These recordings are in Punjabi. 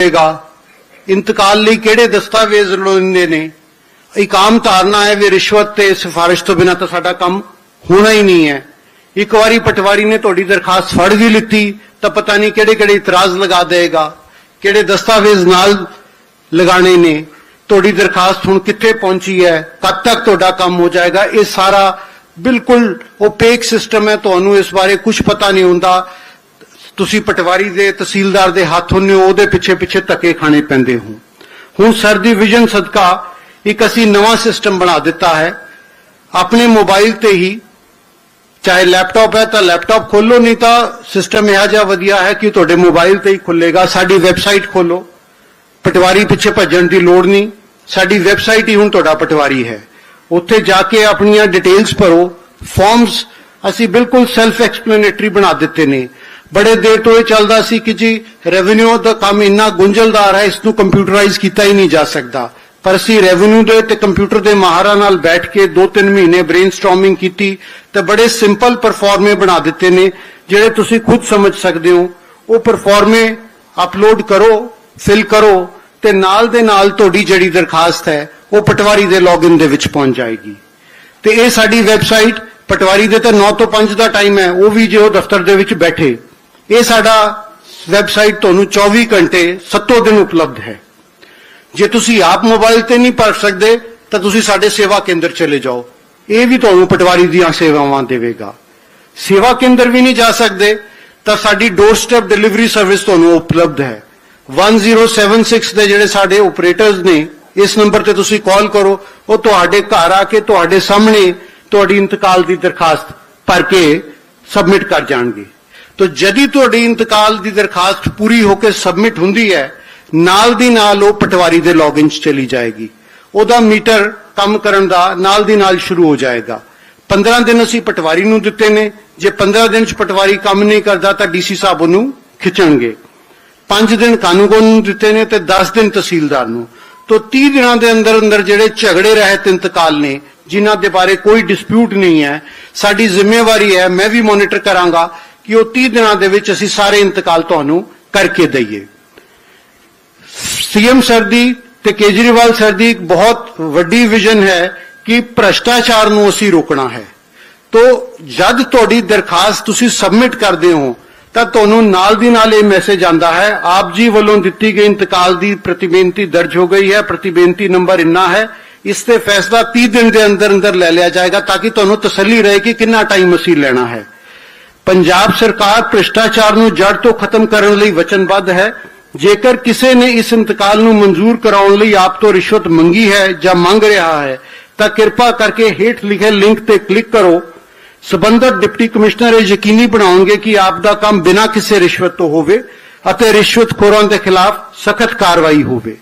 ਹੋਵੇਗਾ ਇੰਤਕਾਲ ਲਈ ਕਿਹੜੇ ਦਸਤਾਵੇਜ਼ ਲੋੜੀਂਦੇ ਨੇ? ਇੱਕ ਆਮ ਧਾਰਨਾ ਹੈ ਵੀ ਰਿਸ਼ਵਤ ਤੇ ਸਿਫਾਰਿਸ਼ ਤੋਂ ਬਿਨਾਂ ਤਾਂ ਸਾਡਾ ਕੰਮ ਹੋਣਾ ਹੀ ਨਹੀਂ ਹੈ। ਇੱਕ ਵਾਰੀ ਪਟਵਾਰੀ ਨੇ ਤੁਹਾਡੀ ਦਰਖਾਸਤ ਫੜ ਵੀ ਲਿੱਤੀ, ਤਾਂ ਪਤਾ ਨਹੀਂ ਕਿਹੜੇ ਕਿਹੜੇ ਇਤਰਾਜ਼ ਲਗਾ ਦੇਗਾ ਕਿਹੜੇ ਦਸਤਾਵੇਜ਼ ਨਾਲ ਲਗਾਣੇ ਨੇ। ਤੁਹਾਡੀ ਦਰਖਾਸਤ ਹੁਣ ਕਿੱਥੇ ਪਹੁੰਚੀ ਹੈ? ਕਦ ਤੱਕ ਤੁਹਾਡਾ ਕੰਮ ਹੋ ਜਾਏਗਾ? ਇਹ ਸਾਰਾ ਬਿਲਕੁਲ ਓਪੇਕ ਸਿਸਟਮ ਹੈ। ਤੁਹਾਨੂੰ ਇਸ ਬਾਰੇ ਕੁਝ ਪਤਾ ਨਹੀਂ ਹੁੰਦਾ। ਤੁਸੀਂ ਪਟਵਾਰੀ ਦੇ, ਤਹਿਸੀਲਦਾਰ ਦੇ ਹੱਥ ਹੁੰਨੇ ਹੋ, ਉਹਦੇ ਪਿੱਛੇ ਪਿੱਛੇ ਧੱਕੇ ਖਾਣੇ ਪੈਂਦੇ ਹੋ। ਹੁਣ ਸਰ ਦੀ ਵਿਜ਼ਨ ਸਦਕਾ ਇੱਕ ਅਸੀਂ ਨਵਾਂ ਸਿਸਟਮ ਬਣਾ ਦਿੱਤਾ ਹੈ। ਆਪਣੇ ਮੋਬਾਈਲ ਤੇ ਹੀ, ਚਾਹੇ ਲੈਪਟਾਪ ਹੈ ਤਾਂ ਲੈਪਟਾਪ ਖੋਲੋ, ਨਹੀਂ ਤਾਂ ਸਿਸਟਮ ਇਹ ਜਿਹਾ ਵਧੀਆ ਹੈ ਕਿ ਤੁਹਾਡੇ ਮੋਬਾਈਲ ਤੇ ਹੀ ਖੁੱਲੇਗਾ। ਸਾਡੀ ਵੈਬਸਾਈਟ ਖੋਲੋ। ਪਟਵਾਰੀ ਪਿੱਛੇ ਭੱਜਣ ਦੀ ਲੋੜ ਨਹੀਂ। ਸਾਡੀ ਵੈਬਸਾਈਟ ਹੀ ਹੁਣ ਤੁਹਾਡਾ ਪਟਵਾਰੀ ਹੈ। ਉੱਥੇ ਜਾ ਕੇ ਆਪਣੀਆਂ ਡਿਟੇਲਸ ਭਰੋ। ਫਾਰਮਸ ਅਸੀਂ ਬਿਲਕੁਲ ਸੈਲਫ ਐਕਸਪਲੇਨੇਟਰੀ ਬਣਾ ਦਿੱਤੇ ਨੇ। ਬੜੇ ਦੇਰ ਤੋਂ ਇਹ ਚੱਲਦਾ ਸੀ ਕਿ ਜੀ ਰੈਵਨਿਊ ਦਾ ਕੰਮ ਇੰਨਾ ਗੁੰਝਲਦਾਰ ਹੈ, ਇਸ ਨੂੰ ਕੰਪਿਊਟਰਾਈਜ਼ ਕੀਤਾ ਹੀ ਨਹੀਂ ਜਾ ਸਕਦਾ। ਪਰ ਅਸੀਂ ਰੈਵਨਿਊ ਦੇ ਤੇ ਕੰਪਿਊਟਰ ਦੇ ਮਾਹਰਾਂ ਨਾਲ ਬੈਠ ਕੇ 2-3 ਮਹੀਨੇ ਬ੍ਰੇਨਸਟਾਰਮਿੰਗ ਕੀਤੀ ਤੇ ਬੜੇ ਸਿੰਪਲ ਪਰਫਾਰਮੇ ਬਣਾ ਦਿੱਤੇ ਨੇ, ਜਿਹੜੇ ਤੁਸੀਂ ਖੁਦ ਸਮਝ ਸਕਦੇ ਹੋ। ਉਹ ਪਰਫਾਰਮੇ ਅਪਲੋਡ ਕਰੋ ਫਿਲ ਕਰੋ ਤੇ ਨਾਲ ਦੇ ਨਾਲ ਤੁਹਾਡੀ ਜਿਹੜੀ ਦਰਖਾਸਤ ਹੈ, ਉਹ ਪਟਵਾਰੀ ਦੇ ਲੌਗਇਨ ਦੇ ਵਿੱਚ ਪਹੁੰਚ ਜਾਏਗੀ। ਤੇ ਇਹ ਸਾਡੀ ਵੈਬਸਾਈਟ ਪਟਵਾਰੀ ਦੇ ਤਾਂ 9 ਤੋਂ 5 ਦਾ ਟਾਈਮ ਹੈ, ਉਹ ਵੀ ਜੇ ਉਹ ਦਫ਼ਤਰ ਦੇ ਵਿੱਚ ਬੈਠੇ। ਇਹ ਸਾਡਾ ਵੈਬਸਾਈਟ ਤੁਹਾਨੂੰ 24 ਘੰਟੇ 7 ਦਿਨ ਉਪਲਬਧ ਹੈ। ਜੇ ਤੁਸੀਂ ਆਪ ਮੋਬਾਈਲ ਤੇ ਨਹੀਂ ਪੜ ਸਕਦੇ, ਤਾਂ ਤੁਸੀਂ ਸਾਡੇ ਸੇਵਾ ਕੇਂਦਰ ਚਲੇ ਜਾਓ। ਇਹ ਵੀ ਤੁਹਾਨੂੰ ਪਟਵਾਰੀ ਦੀਆਂ ਸੇਵਾਵਾਂ ਦੇਵੇਗਾ। ਸੇਵਾ ਕੇਂਦਰ ਵੀ ਨਹੀਂ ਜਾ ਸਕਦੇ, ਤਾਂ ਸਾਡੀ ਡੋਰ ਸਟੈਪ ਡਿਲੀਵਰੀ ਸਰਵਿਸ ਤੁਹਾਨੂੰ ਉਪਲਬਧ ਹੈ। 1076 ਦੇ ਜਿਹੜੇ ਸਾਡੇ ਆਪਰੇਟਰਸ ਨੇ, ਇਸ ਨੰਬਰ ਤੇ ਤੁਸੀਂ ਕਾਲ ਕਰੋ, ਉਹ ਤੁਹਾਡੇ ਘਰ ਆ ਕੇ ਤੁਹਾਡੇ ਸਾਹਮਣੇ ਤੁਹਾਡੀ ਇੰਤਕਾਲ ਦੀ ਦਰਖਾਸਤ ਭਰ ਕੇ ਸਬਮਿਟ ਕਰ ਜਾਣਗੇ। ਤੋ ਜਦੀ ਤੁਹਾਡੀ ਇੰਤਕਾਲ ਦੀ ਦਰਖਾਸਤ ਪੂਰੀ ਹੋ ਕੇ ਸਬਮਿਟ ਹੁੰਦੀ ਹੈ, ਨਾਲ ਦੀ ਨਾਲ ਉਹ ਪਟਵਾਰੀ ਦੇ ਲੌਗਇਨ 'ਚ ਚਲੀ ਜਾਏਗੀ। ਉਹਦਾ ਮੀਟਰ ਕੰਮ ਕਰਨ ਦਾ ਨਾਲ ਦੀ ਨਾਲ ਸ਼ੁਰੂ ਹੋ ਜਾਏਗਾ। 15 ਦਿਨ ਅਸੀਂ ਪਟਵਾਰੀ ਨੂੰ ਦਿੱਤੇ ਨੇ। ਜੇ 15 ਦਿਨ 'ਚ ਪਟਵਾਰੀ ਕੰਮ ਨਹੀਂ ਕਰਦਾ ਤਾਂ ਡੀਸੀ ਸਾਹਿਬ ਉਹਨੂੰ ਖਿੱਚਣਗੇ। 5 ਦਿਨ ਕਾਨੂੰਗੋ ਨੂੰ ਦਿੱਤੇ ਨੇ ਤੇ 10 ਦਿਨ ਤਹਿਸੀਲਦਾਰ ਨੂੰ। ਤੋ 30 ਦਿਨਾਂ ਦੇ ਅੰਦਰ ਅੰਦਰ ਜਿਹੜੇ ਝਗੜੇ ਰਹਿਤ ਇੰਤਕਾਲ ਨੇ, ਜਿਨ੍ਹਾਂ ਦੇ ਬਾਰੇ ਕੋਈ ਡਿਸਪਿਊਟ ਨਹੀਂ ਹੈ, ਸਾਡੀ ਜ਼ਿੰਮੇਵਾਰੀ ਹੈ, ਮੈਂ ਵੀ ਮੋਨੀਟਰ ਕਰਾਂਗਾ। ਕਿ ਉਹ 30 ਦਿਨਾਂ ਦੇ ਵਿੱਚ ਅਸੀਂ ਸਾਰੇ ਇੰਤਕਾਲ ਤੁਹਾਨੂੰ ਕਰਕੇ ਦਈਏ। ਸੀਐਮ ਸਰ ਦੀ ਤੇ ਕੇਜਰੀਵਾਲ ਸਰ ਦੀ ਇੱਕ ਬਹੁਤ ਵੱਡੀ ਵਿਜ਼ਨ ਹੈ ਕਿ ਭ੍ਰਸ਼ਟਾਚਾਰ ਨੂੰ ਅਸੀਂ ਰੋਕਣਾ ਹੈ। ਤੋ ਜਦ ਤੁਹਾਡੀ ਦਰਖਾਸਤ ਤੁਸੀਂ ਸਬਮਿਟ ਕਰਦੇ ਹੋ, ਤਾਂ ਤੁਹਾਨੂੰ ਨਾਲ ਦੀ ਨਾਲ ਇਹ ਮੈਸੇਜ ਆਂਦਾ ਹੈ, ਆਪ ਜੀ ਵੱਲੋਂ ਦਿੱਤੀ ਗਈ ਇੰਤਕਾਲ ਦੀ ਪ੍ਰਤੀਬੇਨਤੀ ਦਰਜ ਹੋ ਗਈ ਹੈ ਪ੍ਰਤੀਬੇਨਤੀ ਨੰਬਰ ਇੰਨਾ ਹੈ, ਇਸ ਤੇ ਫੈਸਲਾ 30 ਦਿਨ ਦੇ ਅੰਦਰ ਅੰਦਰ ਲੈ ਲਿਆ ਜਾਏਗਾ ਤਾਂ ਕਿ ਤੁਹਾਨੂੰ ਤਸੱਲੀ ਰਹੇ ਕਿ ਕਿੰਨਾ ਟਾਈਮ ਅਸੀਂ ਲੈਣਾ ਹੈ। ਪੰਜਾਬ ਸਰਕਾਰ ਭ੍ਰਿਸ਼ਟਾਚਾਰ ਨੂੰ ਜੜ ਤੋਂ ਖਤਮ ਕਰਨ ਲਈ ਵਚਨਬੱਧ ਹੈ। ਜੇਕਰ ਕਿਸੇ ਨੇ ਇਸ ਇੰਤਕਾਲ ਨੂੰ ਮਨਜ਼ੂਰ ਕਰਾਉਣ ਲਈ ਆਪ ਤੋਂ ਰਿਸ਼ਵਤ ਮੰਗੀ ਹੈ ਜਾਂ ਮੰਗ ਰਿਹਾ ਹੈ, ਤਾਂ ਕਿਰਪਾ ਕਰਕੇ ਹੇਠ ਲਿਖੇ ਲਿੰਕ ਤੇ ਕਲਿੱਕ ਕਰੋ। ਸਬੰਧਤ ਡਿਪਟੀ ਕਮਿਸ਼ਨਰ ਇਹ ਯਕੀਨੀ ਬਣਾਉਣਗੇ ਕਿ ਆਪ ਦਾ ਕੰਮ ਬਿਨਾਂ ਕਿਸੇ ਰਿਸ਼ਵਤ ਤੋਂ ਹੋਵੇ ਅਤੇ ਰਿਸ਼ਵਤਖੋਰਾਂ ਦੇ ਖਿਲਾਫ ਸਖਤ ਕਾਰਵਾਈ ਹੋਵੇ।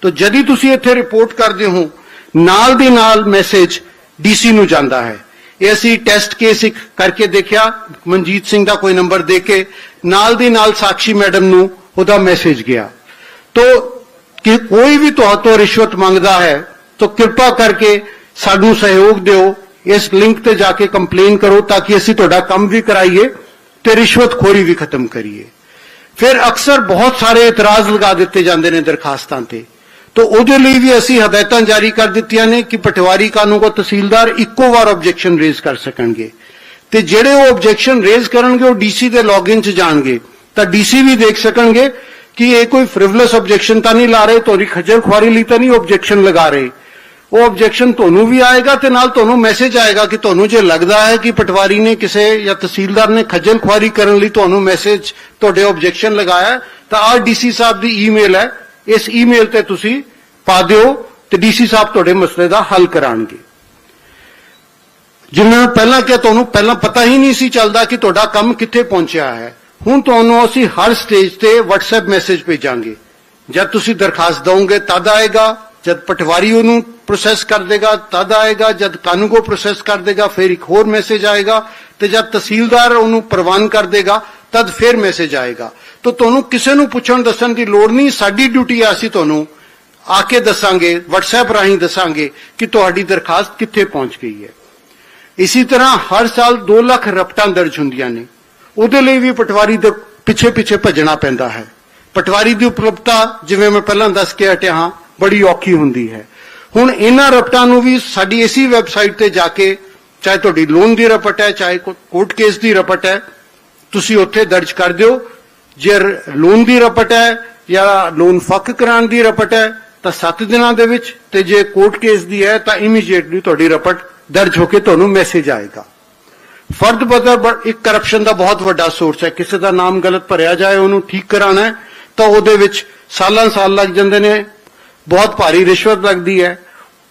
ਤੋ ਜਦੀ ਤੁਸੀਂ ਇੱਥੇ ਰਿਪੋਰਟ ਕਰਦੇ ਹੋ, ਨਾਲ ਦੀ ਨਾਲ ਮੈਸੇਜ ਡੀਸੀ ਨੂੰ ਜਾਂਦਾ ਹੈ। ਇਹ ਅਸੀਂ ਟੈਸਟ ਕੇਸ ਇੱਕ ਕਰਕੇ ਦੇਖਿਆ, ਮਨਜੀਤ ਸਿੰਘ ਦਾ ਕੋਈ ਨੰਬਰ ਦੇ ਕੇ, ਨਾਲ ਦੀ ਨਾਲ ਸਾਕਸ਼ੀ ਮੈਡਮ ਨੂੰ ਉਹਦਾ ਮੈਸੇਜ ਗਿਆ। ਤੋ ਕਿ ਕੋਈ ਵੀ ਤੁਹਾਤੋਂ ਰਿਸ਼ਵਤ ਮੰਗਦਾ ਹੈ, ਤਾਂ ਕਿਰਪਾ ਕਰਕੇ ਸਾਨੂੰ ਸਹਿਯੋਗ ਦਿਓ, ਇਸ ਲਿੰਕ ਤੇ ਜਾ ਕੇ ਕੰਪਲੇਨ ਕਰੋ ਤਾਂ ਕਿ ਅਸੀਂ ਤੁਹਾਡਾ ਕੰਮ ਵੀ ਕਰਾਈਏ ਤੇ ਰਿਸ਼ਵਤਖੋਰੀ ਵੀ ਖਤਮ ਕਰੀਏ। ਫਿਰ ਅਕਸਰ ਬਹੁਤ ਸਾਰੇ ਇਤਰਾਜ਼ ਲਗਾ ਦਿੱਤੇ ਜਾਂਦੇ ਨੇ ਦਰਖਾਸਤਾਂ ਤੇ। ਤੋ ਉਹਦੇ ਲਈ ਵੀ ਅਸੀਂ ਹਦਾਇਤਾਂ ਜਾਰੀ ਕਰ ਦਿੱਤੀਆਂ ਨੇ ਕਿ ਪਟਵਾਰੀ ਕਾਨੂੰਨ ਕੋ ਤਹਿਸੀਲਦਾਰ ਇੱਕੋ ਵਾਰ ਆਬਜੈਕਸ਼ਨ ਰੇਜ਼ ਕਰ ਸਕਣਗੇ। ਤੇ ਜਿਹੜੇ ਉਹ ਆਬਜੈਕਸ਼ਨ ਰੇਜ਼ ਕਰਨਗੇ, ਉਹ ਡੀਸੀ ਦੇ ਲੌਗਇਨ 'ਚ ਜਾਣਗੇ। ਤਾਂ ਡੀਸੀ ਵੀ ਦੇਖ ਸਕਣਗੇ ਕਿ ਇਹ ਕੋਈ ਫ੍ਰਿਵਲਸ ਆਬਜੈਕਸ਼ਨ ਤਾਂ ਨਹੀਂ ਲਾ ਰਹੇ ਤੁਹਾਡੀ ਖੱਜਲ ਖੁਆਰੀ ਲਈ ਤਾਂ ਨਹੀਂ ਆਬਜੈਕਸ਼ਨ ਲਗਾ ਰਹੇ। ਉਹ ਆਬਜੈਕਸ਼ਨ ਤੁਹਾਨੂੰ ਵੀ ਆਏਗਾ ਤੇ ਨਾਲ ਤੁਹਾਨੂੰ ਮੈਸੇਜ ਆਏਗਾ ਕਿ ਤੁਹਾਨੂੰ ਜੇ ਲੱਗਦਾ ਹੈ ਕਿ ਪਟਵਾਰੀ ਨੇ ਕਿਸੇ ਜਾਂ ਤਹਿਸੀਲਦਾਰ ਨੇ ਖੱਜਲ ਖੁਆਰੀ ਕਰਨ ਲਈ ਤੁਹਾਨੂੰ ਮੈਸੇਜ ਤੁਹਾਡੇ ਆਬਜੈਕਸ਼ਨ ਲਗਾਇਆ ਤਾਂ ਆਹ ਡੀਸੀ ਸਾਹਿਬ ਦੀ ਈਮੇਲ ਹੈ। ਇਸ ਈਮੇਲ ਤੇ ਤੁਸੀਂ ਪਾ ਦਿਓ ਤੇ ਡੀਸੀ ਸਾਹਿਬ ਤੁਹਾਡੇ ਮਸਲੇ ਦਾ ਹੱਲ ਕਰਾਣਗੇ। ਜਿਵੇਂ ਮੈਂ ਪਹਿਲਾਂ ਕਿਹਾ, ਤੁਹਾਨੂੰ ਪਹਿਲਾਂ ਪਤਾ ਹੀ ਨਹੀਂ ਸੀ ਚੱਲਦਾ ਕਿ ਤੁਹਾਡਾ ਕੰਮ ਕਿੱਥੇ ਪਹੁੰਚਿਆ ਹੈ। ਹੁਣ ਤੁਹਾਨੂੰ ਅਸੀਂ ਹਰ ਸਟੇਜ ਤੇ WhatsApp ਮੈਸੇਜ ਭੇਜਾਂਗੇ। ਜਦ ਤੁਸੀਂ ਦਰਖਾਸਤ ਦਵੋਗੇ ਤਦ ਆਏਗਾ। ਜਦ ਪਟਵਾਰੀ ਉਹਨੂੰ ਪ੍ਰੋਸੈਸ ਕਰ ਦੇਗਾ, ਤਦ ਆਏਗਾ, ਜਦ ਕਾਨੂੰਗੋ ਪ੍ਰੋਸੈਸ ਕਰ ਦੇਗਾ, ਫਿਰ ਇੱਕ ਹੋਰ ਮੈਸੇਜ ਆਏਗਾ ਤੇ ਜਦ ਤਹਿਸੀਲਦਾਰ ਉਹਨੂੰ ਪ੍ਰਵਾਨ ਕਰ ਦੇਗਾ, ਤਦ ਫਿਰ ਮੈਸੇਜ ਆਏਗਾ। ਤਾਂ ਤੁਹਾਨੂੰ ਕਿਸੇ ਨੂੰ ਪੁੱਛਣ ਦੱਸਣ ਦੀ ਲੋੜ ਨਹੀਂ, ਸਾਡੀ ਡਿਊਟੀ ਆ, ਅਸੀਂ ਤੁਹਾਨੂੰ ਆ ਕੇ ਦੱਸਾਂਗੇ, WhatsApp ਰਾਹੀਂ ਦੱਸਾਂਗੇ ਕਿ ਤੁਹਾਡੀ ਦਰਖਾਸਤ ਕਿੱਥੇ ਪਹੁੰਚ ਗਈ ਹੈ। ਇਸੇ ਤਰ੍ਹਾਂ ਹਰ ਸਾਲ 2 ਲੱਖ ਰਪਟਾਂ ਦਰਜ ਹੁੰਦੀਆਂ ਨੇ। ਉਹਦੇ ਲਈ ਵੀ ਪਟਵਾਰੀ ਦੇ ਪਿੱਛੇ ਪਿੱਛੇ ਭੱਜਣਾ ਪੈਂਦਾ ਹੈ। ਪਟਵਾਰੀ ਦੀ ਉਪਲਬਧਤਾ, ਜਿਵੇਂ ਮੈਂ ਪਹਿਲਾਂ ਦੱਸ ਕੇ ਹਟਿਆ ਹਾਂ ਬੜੀ ਔਖੀ ਹੁੰਦੀ ਹੈ। ਹੁਣ ਇਹਨਾਂ ਰਪਟਾਂ ਨੂੰ ਵੀ ਸਾਡੀ ਇਸੀ ਵੈਬਸਾਈਟ ਤੇ ਜਾ ਕੇ ਚਾਹੇ ਤੁਹਾਡੀ ਲੋਨ ਦੀ ਰਪਟ ਹੈ, ਚਾਹੇ ਕੋਰਟ ਕੇਸ ਦੀ ਰਪਟ ਹੈ, ਤੁਸੀਂ ਉੱਥੇ ਦਰਜ ਕਰ ਦਿਓ। ਜੇ ਲੋਨ ਦੀ ਰਪਟ ਹੈ ਜਾਂ ਲੋਨ ਫੱਕ ਕਰਾਉਣ ਦੀ ਰਪਟ ਹੈ, ਤਾਂ 7 ਦਿਨਾਂ ਦੇ ਵਿੱਚ ਤੇ ਜੇ ਕੋਰਟ ਕੇਸ ਦੀ ਹੈ, ਤਾਂ ਇਮੀਡੀਏਟਲੀ ਤੁਹਾਡੀ ਰਪਟ ਦਰਜ ਹੋ ਕੇ ਤੁਹਾਨੂੰ ਮੈਸੇਜ ਆਏਗਾ। ਫਰਦ ਬਦਰ ਇੱਕ ਕਰਪਸ਼ਨ ਦਾ ਬਹੁਤ ਵੱਡਾ ਸੋਰਸ ਹੈ। ਕਿਸੇ ਦਾ ਨਾਮ ਗਲਤ ਭਰਿਆ ਜਾਏ, ਉਹਨੂੰ ਠੀਕ ਕਰਾਉਣਾ ਤਾਂ ਉਹਦੇ ਵਿੱਚ ਸਾਲਾਂ ਸਾਲ ਲੱਗ ਜਾਂਦੇ ਨੇ। ਬਹੁਤ ਭਾਰੀ ਰਿਸ਼ਵਤ ਲੱਗਦੀ ਹੈ।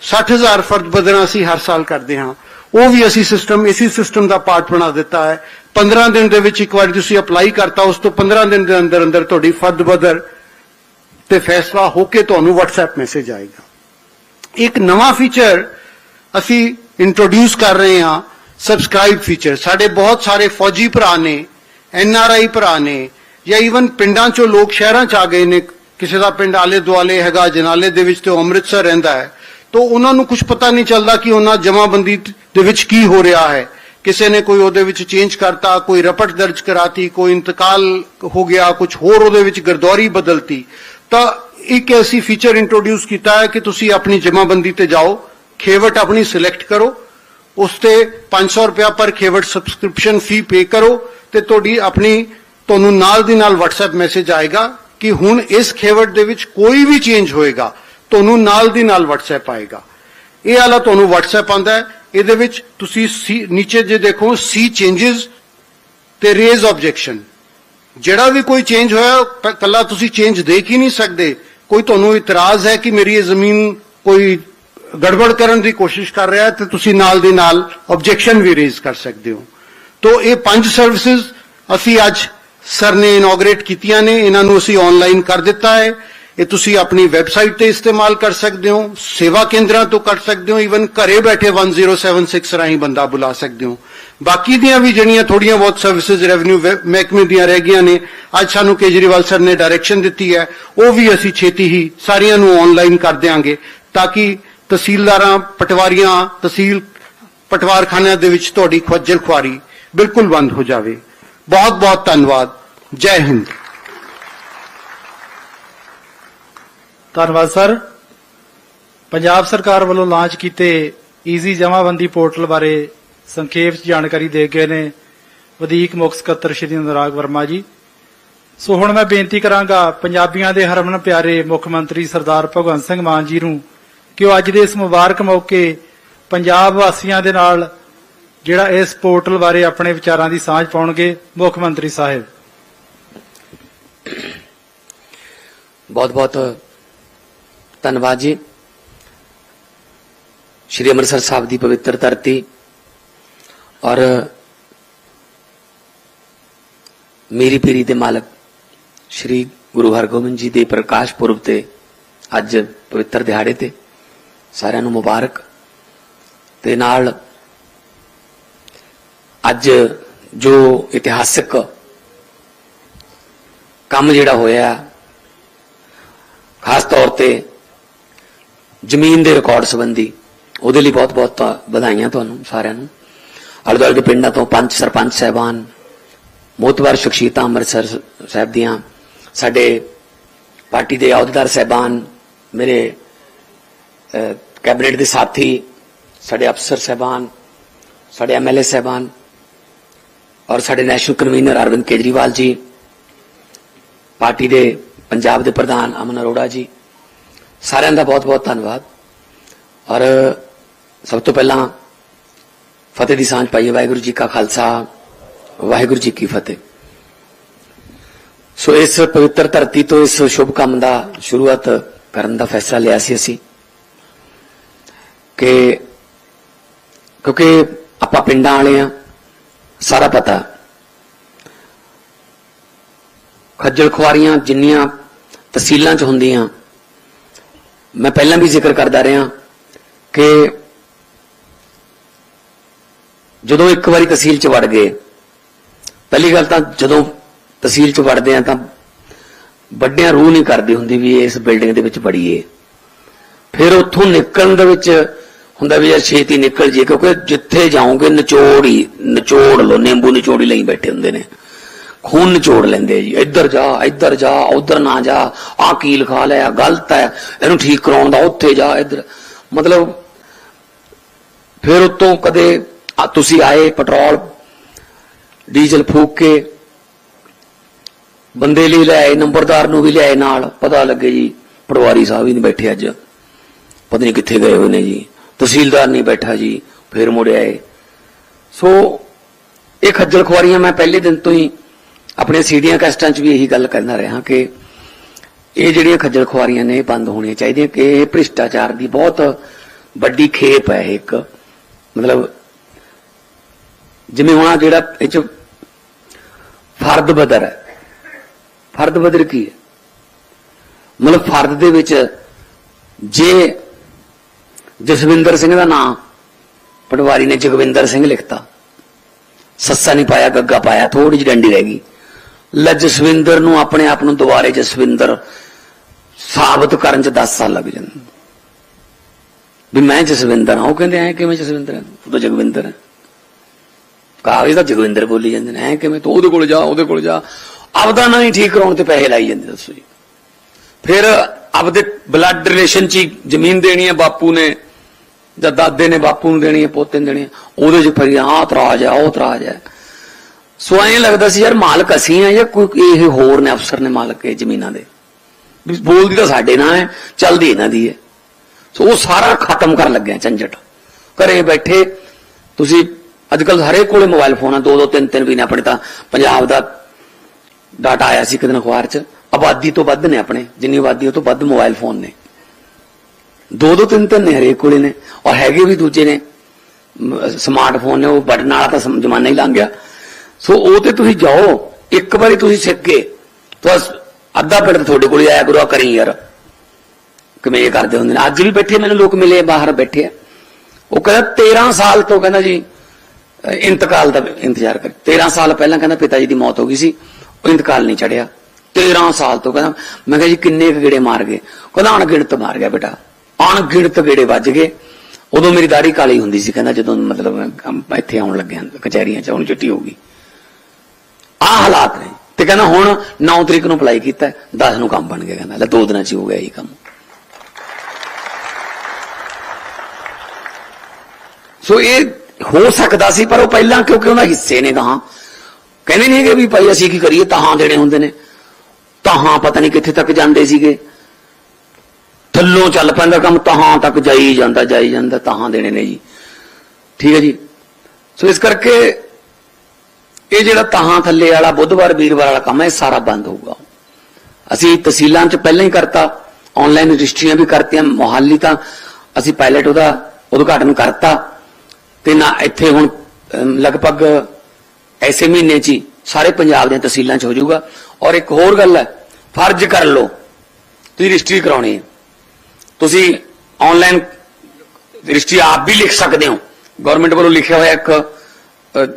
60000 ਫਰਦ ਬਦਰਾਂ ਅਸੀਂ ਹਰ ਸਾਲ ਕਰਦੇ ਹਾਂ। ਉਹ ਵੀ ਅਸੀਂ ਸਿਸਟਮ ਇਸੇ ਸਿਸਟਮ ਦਾ ਪਾਰਟ ਬਣਾ ਦਿੱਤਾ ਹੈ। 15 ਦਿਨ ਦੇ ਵਿੱਚ ਇੱਕ ਵਾਰ ਤੁਸੀਂ ਅਪਲਾਈ ਕਰਤਾ, ਉਸ ਤੋਂ 15 ਦਿਨ ਦੇ ਅੰਦਰ ਅੰਦਰ ਤੁਹਾਡੀ ਫਰਦ ਬਦਰ ਤੇ ਫੈਸਲਾ ਹੋ ਕੇ ਤੁਹਾਨੂੰ WhatsApp ਮੈਸੇਜ ਆਏਗਾ। ਇੱਕ ਨਵਾਂ ਫੀਚਰ ਅਸੀਂ ਇੰਟਰੋਡਿਊਸ ਕਰ ਰਹੇ ਹਾਂ ਸਬਸਕ੍ਰਾਈਬ ਫੀਚਰ ਸਾਡੇ ਬਹੁਤ ਸਾਰੇ ਫੌਜੀ ਭਰਾ ਨੇ ਐਨਆਰਆਈ ਭਰਾ ਨੇ, ਜਾਂ ਈਵਨ ਪਿੰਡਾਂ ਚੋਂ ਲੋਕ ਸ਼ਹਿਰਾਂ ਚ ਆ ਗਏ ਨੇ ਕਿਸੇ ਦਾ ਪਿੰਡ ਆਲੇ ਦੁਆਲੇ ਹੈਗਾ, ਜਨਾਲੇ ਦੇ ਵਿੱਚ ਤੇ ਉਹ ਅੰਮ੍ਰਿਤਸਰ ਰਹਿੰਦਾ ਹੈ, ਤਾਂ ਉਹਨਾਂ ਨੂੰ ਕੁਝ ਪਤਾ ਨਹੀਂ ਚੱਲਦਾ ਕਿ ਉਹਨਾਂ ਜਮਾਬੰਦੀ ਦੇ ਵਿੱਚ ਕੀ ਹੋ ਰਿਹਾ ਹੈ। ਕਿਸੇ ਨੇ ਕੋਈ ਉਹਦੇ ਵਿੱਚ ਚੇਂਜ ਕਰਤਾ, ਕੋਈ ਰਪਟ ਦਰਜ ਕਰਾਤੀ, ਕੋਈ ਇੰਤਕਾਲ ਹੋ ਗਿਆ ਕੁਝ ਹੋਰ ਉਹਦੇ ਵਿੱਚ ਗਰਦੌਰੀ ਬਦਲਤੀ। ਤਾਂ ਇੱਕ ਐਸੀ ਫੀਚਰ ਇੰਟਰੋਡਿਊਸ ਕੀਤਾ ਹੈ ਕਿ ਤੁਸੀਂ ਆਪਣੀ ਜਮਾਬੰਦੀ ਤੇ ਜਾਓ, ਖੇਵਟ ਆਪਣੀ ਸਿਲੈਕਟ ਕਰੋ, ਉਸ ਤੇ 500 ਰੁਪਇਆ ਪਰ ਖੇਵਟ ਸਬਸਕ੍ਰਿਪਸ਼ਨ ਫੀ ਪੇ ਕਰੋ ਤੇ ਤੁਹਾਡੀ ਆਪਣੀ, ਤੁਹਾਨੂੰ ਨਾਲ ਦੀ ਨਾਲ WhatsApp ਮੈਸੇਜ ਆਏਗਾ। ਕਿ ਹੁਣ ਇਸ ਖੇਵਟ ਦੇ ਵਿੱਚ ਕੋਈ ਵੀ ਚੇਂਜ ਹੋਏਗਾ, ਤੁਹਾਨੂੰ ਨਾਲ ਦੀ ਨਾਲ WhatsApp ਆਏਗਾ। ਇਹ ਵਾਲਾ ਤੁਹਾਨੂੰ WhatsApp ਆਂਦਾ ਹੈ, ਇਹਦੇ ਵਿੱਚ ਤੁਸੀਂ ਨੀਚੇ ਜੇ ਦੇਖੋ ਸੀ ਚੇਂजेस ਤੇ ਰੇਜ਼ ਆਬਜੈਕਸ਼ਨ ਜਿਹੜਾ ਵੀ ਕੋਈ ਚੇਂਜ ਹੋਇਆ, ਪ- ਕੱਲਾ ਤੁਸੀਂ ਚੇਂਜ ਦੇਖ ਹੀ ਨਹੀਂ ਸਕਦੇ। ਕੋਈ ਤੁਹਾਨੂੰ ਇਤਰਾਜ਼ ਹੈ ਕਿ ਮੇਰੀ ਇਹ ਜ਼ਮੀਨ ਕੋਈ ਗੜਬੜ ਕਰਨ ਦੀ ਕੋਸ਼ਿਸ਼ ਕਰ ਰਿਹਾ ਹੈ, ਤੇ ਤੁਸੀਂ ਨਾਲ ਦੀ ਨਾਲ ਆਬਜੈਕਸ਼ਨ ਵੀ ਰੇਜ਼ ਕਰ ਸਕਦੇ ਹੋ। ਤੋਂ ਇਹ ਪੰਜ ਸਰਵਿਸਿਜ਼ ਅਸੀਂ ਅੱਜ ਸਰ ਨੇ ਇਨੋਗਰੇਟ ਕੀਤੀਆਂ ਨੇ, ਇਹਨਾਂ ਨੂੰ ਅਸੀਂ ਆਨਲਾਈਨ ਕਰ ਦਿੱਤਾ ਹੈ। ਇਹ ਤੁਸੀਂ ਆਪਣੀ ਵੈਬਸਾਈਟ ਤੇ ਇਸਤੇਮਾਲ ਕਰ ਸਕਦੇ ਹੋ, ਸੇਵਾ ਕੇਂਦਰਾਂ ਤੋਂ ਕਰ ਸਕਦੇ ਹੋ ਈਵਨ ਘਰੇ ਬੈਠੇ 1076 ਰਾਹੀਂ ਬੰਦਾ ਬੁਲਾ ਸਕਦੇ ਹੋ। ਬਾਕੀ ਦੀਆਂ ਵੀ ਜਿਹੜੀਆਂ ਥੋੜੀਆਂ ਬਹੁਤ ਸਰਵਿਸਿਜ਼ ਰੈਵਨਿਊ ਮਹਿਕਮੇ ਦੀਆਂ ਰਹਿ ਗਈਆਂ ਨੇ, ਅੱਜ ਸਾਨੂੰ ਕੇਜਰੀਵਾਲ ਸਰ ਨੇ ਡਾਇਰੈਕਸ਼ਨ ਦਿੱਤੀ ਹੈ, ਉਹ ਵੀ ਅਸੀਂ ਛੇਤੀ ਹੀ ਸਾਰੀਆਂ ਨੂੰ ਆਨਲਾਈਨ ਕਰ ਦਿਆਂਗੇ, ਤਾਂ ਕਿ ਤਹਿਸੀਲਦਾਰਾਂ, ਪਟਵਾਰੀਆਂ, ਤਹਿਸੀਲ ਪਟਵਾਰਖਾਨਿਆਂ ਦੇ ਵਿੱਚ ਤੁਹਾਡੀ ਖੱਜਲ ਖੁਆਰੀ ਬਿਲਕੁਲ ਬੰਦ ਹੋ ਜਾਵੇ। ਬਹੁਤ ਬਹੁਤ ਧੰਨਵਾਦ। ਜੈ ਹਿੰਦ। ਧੰਨਵਾਦ, ਸਰ। ਪੰਜਾਬ ਸਰਕਾਰ ਵੱਲੋਂ ਲਾਂਚ ਕੀਤੇ ਈਜ਼ੀ ਜਮਾਬੰਦੀ ਪੋਰਟਲ ਬਾਰੇ ਸੰਖੇਪ ਚ ਜਾਣਕਾਰੀ ਦੇ ਗਏ ਨੇ ਵਧੀਕ ਮੁੱਖ ਸਕੱਤਰ ਸ਼੍ਰੀ ਅਨੁਰਾਗ ਵਰਮਾ ਜੀ। ਸੋ ਹੁਣ ਮੈਂ ਬੇਨਤੀ ਕਰਾਂਗਾ ਪੰਜਾਬੀਆਂ ਦੇ ਹਰਮਨ ਪਿਆਰੇ ਮੁੱਖ ਮੰਤਰੀ ਸਰਦਾਰ ਭਗਵੰਤ ਸਿੰਘ ਮਾਨ ਜੀ ਨੂੰ ਕਿ ਉਹ ਅੱਜ ਦੇ ਇਸ ਮੁਬਾਰਕ ਮੌਕੇ ਪੰਜਾਬ ਵਾਸੀਆਂ ਦੇ ਨਾਲ ਜਿਹੜਾ ਇਸ ਪੋਰਟਲ ਬਾਰੇ ਆਪਣੇ ਵਿਚਾਰਾਂ ਦੀ ਸਾਂਝ ਪਾਉਣਗੇ ਮੁੱਖ ਮੰਤਰੀ ਸਾਹਿਬ। ਬਹੁਤ ਬਹੁਤ ਧੰਨਵਾਦ ਜੀ। ਸ਼੍ਰੀ ਅੰਮ੍ਰਿਤਸਰ ਸਾਹਿਬ ਦੀ ਪਵਿੱਤਰ ਧਰਤੀ ਔਰ ਮੇਰੀ ਪੀਰੀ ਦੇ ਮਾਲਕ ਸ਼੍ਰੀ ਗੁਰੂ ਹਰਗੋਬਿੰਦ ਜੀ ਦੇ ਪ੍ਰਕਾਸ਼ ਪੁਰਬ ਤੇ ਅੱਜ ਪਵਿੱਤਰ ਦਿਹਾੜੇ ਤੇ ਸਾਰਿਆਂ ਨੂੰ ਮੁਬਾਰਕ। ਤੇ ਨਾਲ ਅੱਜ ਜੋ ਇਤਿਹਾਸਕ ਕੰਮ ਜਿਹੜਾ ਹੋਇਆ, ਖਾਸ ਤੌਰ ਤੇ ਜ਼ਮੀਨ ਦੇ ਰਿਕਾਰਡ ਸੰਬੰਧੀ, ਉਹਦੇ ਲਈ ਬਹੁਤ-ਬਹੁਤ ਵਧਾਈਆਂ ਤੁਹਾਨੂੰ ਸਾਰਿਆਂ ਨੂੰ। ਆਲੇ ਦੁਆਲੇ ਦੇ ਪਿੰਡਾਂ ਤੋਂ ਪੰਚ ਸਰਪੰਚ ਸਹਿਬਾਨ ਮੋਤਵਾਰ ਸ਼ਖਸੀਅਤਾਂ ਅੰਮ੍ਰਿਤਸਰ ਸਾਹਿਬ ਦੀਆਂ, ਸਾਡੇ ਪਾਰਟੀ ਦੇ ਅਹੁਦੇਦਾਰ ਸਹਿਬਾਨ, ਮੇਰੇ ਕੈਬਨਿਟ ਦੇ ਸਾਥੀ, ਸਾਡੇ ਅਫਸਰ ਸਹਿਬਾਨ, ਸਾਡੇ ਐਮਐਲਏ ਸਹਿਬਾਨ ਔਰ ਸਾਡੇ national convener Arvind Kejriwal ji, party ਦੇ ਪੰਜਾਬ ਦੇ ਪ੍ਰਧਾਨ ਅਮਨ ਅਰੋੜਾ ਜੀ, ਸਾਰਿਆਂ ਦਾ ਬਹੁਤ-ਬਹੁਤ ਧੰਨਵਾਦ। ਔਰ ਸਭ ਤੋਂ ਪਹਿਲਾਂ ਫਤਿਹ ਦੀ ਸਾਂਝ ਪਾਈਏ ਵਾਹਿਗੁਰੂ ਜੀ ਕਾ ਖਾਲਸਾ, ਵਾਹਿਗੁਰੂ ਜੀ ਕੀ ਫਤਿਹ। ਸੋ ਇਸ ਪਵਿੱਤਰ ਧਰਤੀ ਤੋਂ ਇਸ ਸ਼ੁਭ ਕੰਮ ਦਾ ਸ਼ੁਰੂਆਤ ਕਰਨ ਦਾ ਫੈਸਲਾ ਲਿਆ ਸੀ ਅਸੀਂ ਕਿ ਕਿਉਂਕਿ ਆਪਾਂ ਪਿੰਡਾਂ ਵਾਲੇ ਆ ਸਾਰਾ ਪਤਾ। ਖੱਜਲ ਖੁਆਰੀਆਂ ਜਿੰਨੀਆਂ ਤਹਿਸੀਲਾਂ 'ਚ ਹੁੰਦੀਆਂ, ਮੈਂ ਪਹਿਲਾਂ ਵੀ ਜ਼ਿਕਰ ਕਰਦਾ ਰਿਹਾ ਕਿ ਜਦੋਂ ਇੱਕ ਵਾਰੀ ਤਹਿਸੀਲ 'ਚ ਵੜ ਗਏ, ਪਹਿਲੀ ਗੱਲ ਤਾਂ ਜਦੋਂ ਤਹਿਸੀਲ 'ਚ ਵੜਦੇ ਆ ਤਾਂ ਵੱਡਿਆਂ ਰੂਹ ਨਹੀਂ ਕਰਦੀ ਹੁੰਦੀ ਵੀ ਇਸ ਬਿਲਡਿੰਗ ਦੇ ਵਿੱਚ ਵੜੀਏ। ਫਿਰ ਉੱਥੋਂ ਨਿਕਲਣ ਦੇ ਵਿੱਚ ਹੁੰਦਾ ਵੀ ਯਾਰ ਛੇਤੀ ਨਿਕਲ ਜੇ ਕਿਉਂਕਿ ਜਿੱਥੇ ਜਾਓਗੇ ਨਿਚੋੜ ਹੀ ਨਿਚੋੜ ਲੋ ਨਿੰਬੂ ਨਿਚੋੜੀ ਲਈ ਬੈਠੇ ਹੁੰਦੇ ਨੇ। ਖੂਨ ਨਿਚੋੜ ਲੈਂਦੇ ਜੀ, ਇੱਧਰ ਜਾ ਇੱਧਰ ਜਾ, ਉੱਧਰ ਨਾ ਜਾ, ਆਹ ਕੀ ਲਿਖਾ ਲਿਆ ਗਲਤ ਹੈ, ਇਹਨੂੰ ਠੀਕ ਕਰਾਉਣ ਦਾ, ਉੱਥੇ ਜਾ, ਇੱਧਰ। ਮਤਲਬ ਫਿਰ ਉਤੋਂ ਕਦੇ ਤੁਸੀਂ ਆਏ, ਪੈਟਰੋਲ, ਡੀਜ਼ਲ ਫੂਕ ਕੇ ਬੰਦੇ ਲਈ ਲਿਆਏ ਨੰਬਰਦਾਰ ਨੂੰ ਵੀ ਲਿਆਏ ਨਾਲ, ਪਤਾ ਲੱਗੇ ਜੀ, ਪਟਵਾਰੀ ਸਾਹਿਬ ਹੀ ਨਹੀਂ ਬੈਠੇ ਅੱਜ। ਪਤਾ ਨਹੀਂ ਕਿੱਥੇ ਗਏ ਹੋਏ ਨੇ ਜੀ। ਤਹਿਸੀਲਦਾਰ ਨਹੀਂ ਬੈਠਾ ਜੀ, ਫਿਰ ਮੁੜਿਆ ਆਏ। ਸੋ, ਇਹ ਖੱਜਲ ਖੁਆਰੀਆਂ ਮੈਂ ਪਹਿਲੇ ਦਿਨ ਤੋਂ ਹੀ ਆਪਣੇ ਸੀਡੀਆਂ ਕੈਸਟਾਂ 'ਚ ਵੀ ਇਹੀ ਗੱਲ ਕਹਿੰਦਾ ਰਿਹਾ ਕਿ ਇਹ ਜਿਹੜੀਆਂ ਖੱਜਲ ਖੁਆਰੀਆਂ ਨੇ, ਇਹ ਬੰਦ ਹੋਣੀਆਂ ਚਾਹੀਦੀਆਂ ਕਿ ਇਹ ਭ੍ਰਿਸ਼ਟਾਚਾਰ ਦੀ ਬਹੁਤ ਵੱਡੀ ਖੇਪ ਹੈ ਇਹ ਇੱਕ। ਮਤਲਬ, ਜਿਵੇਂ ਹੁਣ ਜਿਹੜਾ ਇਹ 'ਚ ਫਰਦ ਬਦਰ ਹੈ। ਫਰਦ ਬਦਰ ਕੀ ਹੈ? ਮਤਲਬ ਫਰਦ ਦੇ ਵਿੱਚ ਜੇ ਜਸਵਿੰਦਰ ਸਿੰਘ ਦਾ ਨਾਮ ਪਟਵਾਰੀ ਨੇ ਜਗਵਿੰਦਰ ਸਿੰਘ ਲਿਖਤਾ। ਸੱਸਾ ਨਹੀਂ ਪਾਇਆ, ਗੱਗਾ ਪਾਇਆ ਥੋੜੀ ਜਿਹੀ ਡੰਡੀ ਰਹਿ ਗਈ। ਲੈ ਜਸਵਿੰਦਰ ਨੂੰ ਆਪਣੇ ਆਪ ਨੂੰ ਦੁਬਾਰੇ ਜਸਵਿੰਦਰ ਸਾਬਤ ਕਰਨ ਚ 10 ਸਾਲ ਲੱਗ ਜਾਂਦੇ। ਵੀ ਮੈਂ ਜਸਵਿੰਦਰ ਹਾਂ, ਉਹ ਕਹਿੰਦੇ, ਐ ਕਿਵੇਂ ਜਸਵਿੰਦਰ ਹੈ? ਉਹ ਤਾਂ ਜਗਵਿੰਦਰ ਹੈ। ਕਾਗਜ਼ ਦਾ ਜਗਵਿੰਦਰ ਬੋਲੀ ਜਾਂਦੇ ਨੇ, ਐ ਕਿਵੇਂ? ਤੂੰ ਉਹਦੇ ਕੋਲ ਜਾ, ਉਹਦੇ ਕੋਲ ਜਾ। ਆਪਦਾ ਨਾ ਹੀ ਠੀਕ ਕਰਾਉਣ ਤੇ ਪੈਸੇ ਲਾਈ ਜਾਂਦੇ ਦੱਸੋ ਜੀ। ਫਿਰ ਆਪਦੇ ਬਲੱਡ ਰਿਲੇਸ਼ਨ ਚ ਹੀ ਜ਼ਮੀਨ ਦੇਣੀ ਹੈ ਬਾਪੂ ਨੇ। ਜਾਂ ਦਾਦੇ ਨੇ ਬਾਪੂ ਨੂੰ ਦੇਣੀ ਹੈ, ਪੋਤੇ ਨੂੰ ਦੇਣੀ ਹੈ, ਉਹਦੇ ਚ ਫਿਰ ਆਹ ਤਰਾਜ ਹੈ, ਉਹ ਤਰਾਜ ਹੈ। ਸੋ ਐਂ ਲੱਗਦਾ ਸੀ, ਯਾਰ ਮਾਲਕ ਅਸੀਂ ਆ ਜਾਂ ਕੋਈ ਇਹ ਹੋਰ ਨੇ ਅਫਸਰ ਨੇ ਮਾਲਕ ਇਹ ਜ਼ਮੀਨਾਂ ਦੇ? ਬੋਲਦੀ ਤਾਂ ਸਾਡੇ ਨਾਲ ਹੈ, ਚੱਲਦੀ ਇਹਨਾਂ ਦੀ ਹੈ। ਸੋ ਉਹ ਸਾਰਾ ਖਤਮ ਕਰਨ ਲੱਗਿਆ ਝੰਜਟ। ਘਰੇ ਬੈਠੇ, ਤੁਸੀਂ ਅੱਜ ਕੱਲ ਹਰੇਕ ਕੋਲੇ ਮੋਬਾਈਲ ਫੋਨ ਆ ਦੋ ਦੋ ਤਿੰਨ ਤਿੰਨ ਵੀ ਨੇ ਆਪਣੇ ਤਾਂ। ਪੰਜਾਬ ਦਾ ਡਾਟਾ ਆਇਆ ਸੀ ਕਿਦਨ ਅਖਬਾਰ 'ਚ, ਆਬਾਦੀ ਤੋਂ ਵੱਧ ਨੇ ਆਪਣੇ, ਜਿੰਨੀ ਆਬਾਦੀ ਉਹ ਤੋਂ ਵੱਧ ਮੋਬਾਈਲ ਫੋਨ ਨੇ। ਦੋ ਦੋ ਤਿੰਨ ਤਿੰਨ ਨੇ ਹਰੇਕ ਕੋਲੇ ਨੇ। ਔਰ ਹੈਗੇ ਵੀ ਦੂਜੇ ਨੇ। ਸਮਾਰਟਫੋਨ ਨੇ, ਉਹ ਬਟਨ ਵਾਲਾ ਤਾਂ ਜ਼ਮਾਨਾ ਹੀ ਲੰਘ ਗਿਆ। ਸੋ ਉਹ ਤੇ ਤੁਸੀਂ ਜਾਓ। ਇੱਕ ਵਾਰੀ ਤੁਸੀਂ ਸਿੱਖ ਗਏ ਤਾਂ ਅੱਧਾ ਪਿੰਡ ਤੁਹਾਡੇ ਕੋਲ ਆਇਆ ਗੁਰੂ ਕਰੀ ਯਾਰ। ਕਿਵੇਂ ਕਰਦੇ ਹੁੰਦੇ ਨੇ। ਅੱਜ ਵੀ ਬੈਠੇ, ਮੈਨੂੰ ਲੋਕ ਮਿਲੇ, ਬਾਹਰ ਬੈਠੇ ਆ। ਉਹ ਕਹਿੰਦਾ 13 ਸਾਲ ਤੋਂ ਕਹਿੰਦਾ ਜੀ ਇੰਤਕਾਲ ਦਾ ਇੰਤਜ਼ਾਰ ਕਰ। 13 ਸਾਲ ਪਹਿਲਾਂ ਕਹਿੰਦਾ ਪਿਤਾ ਜੀ ਦੀ ਮੌਤ ਹੋ ਗਈ ਸੀ। ਉਹ ਇੰਤਕਾਲ ਨਹੀਂ ਚੜਿਆ। 13 ਸਾਲ ਤੋਂ ਕਹਿੰਦਾ, ਮੈਂ ਕਿਹਾ ਜੀ, ਕਿੰਨੇ ਕੁ ਗੇੜੇ ਮਾਰ ਗਏ। ਕਹਿੰਦਾ, ਅਣਗਿਣਤ ਮਾਰ ਗਿਆ ਬੇਟਾ। ਅਣਗਿਣਤ ਗੇੜੇ ਵੱਜ ਗਏ। ਉਦੋਂ ਮੇਰੀ ਦਾੜੀ ਕਾਲੀ ਹੁੰਦੀ ਸੀ, ਕਹਿੰਦਾ ਜਦੋਂ ਮਤਲਬ ਮੈਂ ਇੱਥੇ ਆਉਣ ਲੱਗਿਆ ਕਚਹਿਰੀਆਂ 'ਚ ਹੁਣ ਚਿੱਟੀ ਹੋ ਗਈ। ਆ ਹਾਲਾਤ ਨੇ। ਤੇ ਕਹਿੰਦਾ ਹੁਣ 9 ਤਰੀਕ ਨੂੰ ਅਪਲਾਈ ਕੀਤਾ 10 ਨੂੰ ਕੰਮ ਬਣ ਗਿਆ, ਕਹਿੰਦਾ। ਲੈ ਦੋ ਦਿਨਾਂ 'ਚ ਹੋ ਗਿਆ ਇਹ ਕੰਮ। ਸੋ ਇਹ ਹੋ ਸਕਦਾ ਸੀ, ਪਰ ਉਹ ਪਹਿਲਾਂ ਕਿਉਂਕਿ ਉਹਨਾਂ ਹਿੱਸੇ ਨੇ ਤਾਂ। ਕਹਿੰਦੇ ਨਹੀਂ ਕਿ ਵੀ ਭਾਈ ਅਸੀਂ ਕੀ ਕਰੀਏ ਤਾਹਾਂ ਦੇਣੇ ਹੁੰਦੇ ਨੇ। ਤਾਹਾਂ ਪਤਾ ਨਹੀਂ ਕਿੱਥੇ ਤੱਕ ਜਾਂਦੇ ਸੀਗੇ। ਥੱਲੋਂ ਚੱਲ ਪੈਂਦਾ ਕੰਮ, ਤਾਹਾਂ ਤੱਕ ਜਾਈ ਜਾਂਦਾ ਜਾਈ ਜਾਂਦਾ, ਤਾਹਾਂ ਦੇਣੇ ਨੇ ਜੀ। ਠੀਕ ਹੈ ਜੀ? ਸੋ ਇਸ ਕਰਕੇ ਇਹ ਜਿਹੜਾ ਤਾਹਾਂ ਥੱਲੇ ਵਾਲਾ ਬੁੱਧਵਾਰ, ਵੀਰਵਾਰ ਵਾਲਾ ਕੰਮ ਹੈ, ਇਹ ਸਾਰਾ ਬੰਦ ਹੋਊਗਾ। ਅਸੀਂ ਤਹਿਸੀਲਾਂ 'ਚ ਪਹਿਲਾਂ ਹੀ ਕਰਤਾ ਆਨਲਾਈਨ ਰਜਿਸਟਰੀਆਂ ਵੀ ਕਰਤੀਆਂ, ਮੁਹਾਲੀ ਤਾਂ ਅਸੀਂ ਪਾਇਲਟ ਉਹਦਾ ਉਦਘਾਟਨ ਕਰਤਾ, ਤੇ ਨਾ ਇੱਥੇ ਹੁਣ ਲਗਭਗ ਐਸੇ ਮਹੀਨੇ 'ਚ ਹੀ ਸਾਰੇ ਪੰਜਾਬ ਦੀਆਂ ਤਹਿਸੀਲਾਂ 'ਚ ਹੋ ਜਾਊਗਾ। ਔਰ ਇੱਕ ਹੋਰ ਗੱਲ ਹੈ, ਫਰਜ਼ ਕਰ ਲਓ, ਤੁਸੀਂ ਰਜਿਸਟਰੀ ਕਰਾਉਣੀ ਹੈ। ਤੁਸੀਂ ਆਨਲਾਈਨ ਰਜਿਸਟਰੀ ਆਪ ਵੀ ਲਿਖ ਸਕਦੇ ਹੋ। ਗਵਰਨਮੈਂਟ ਵੱਲੋਂ ਲਿਖਿਆ ਹੋਇਆ ਇੱਕ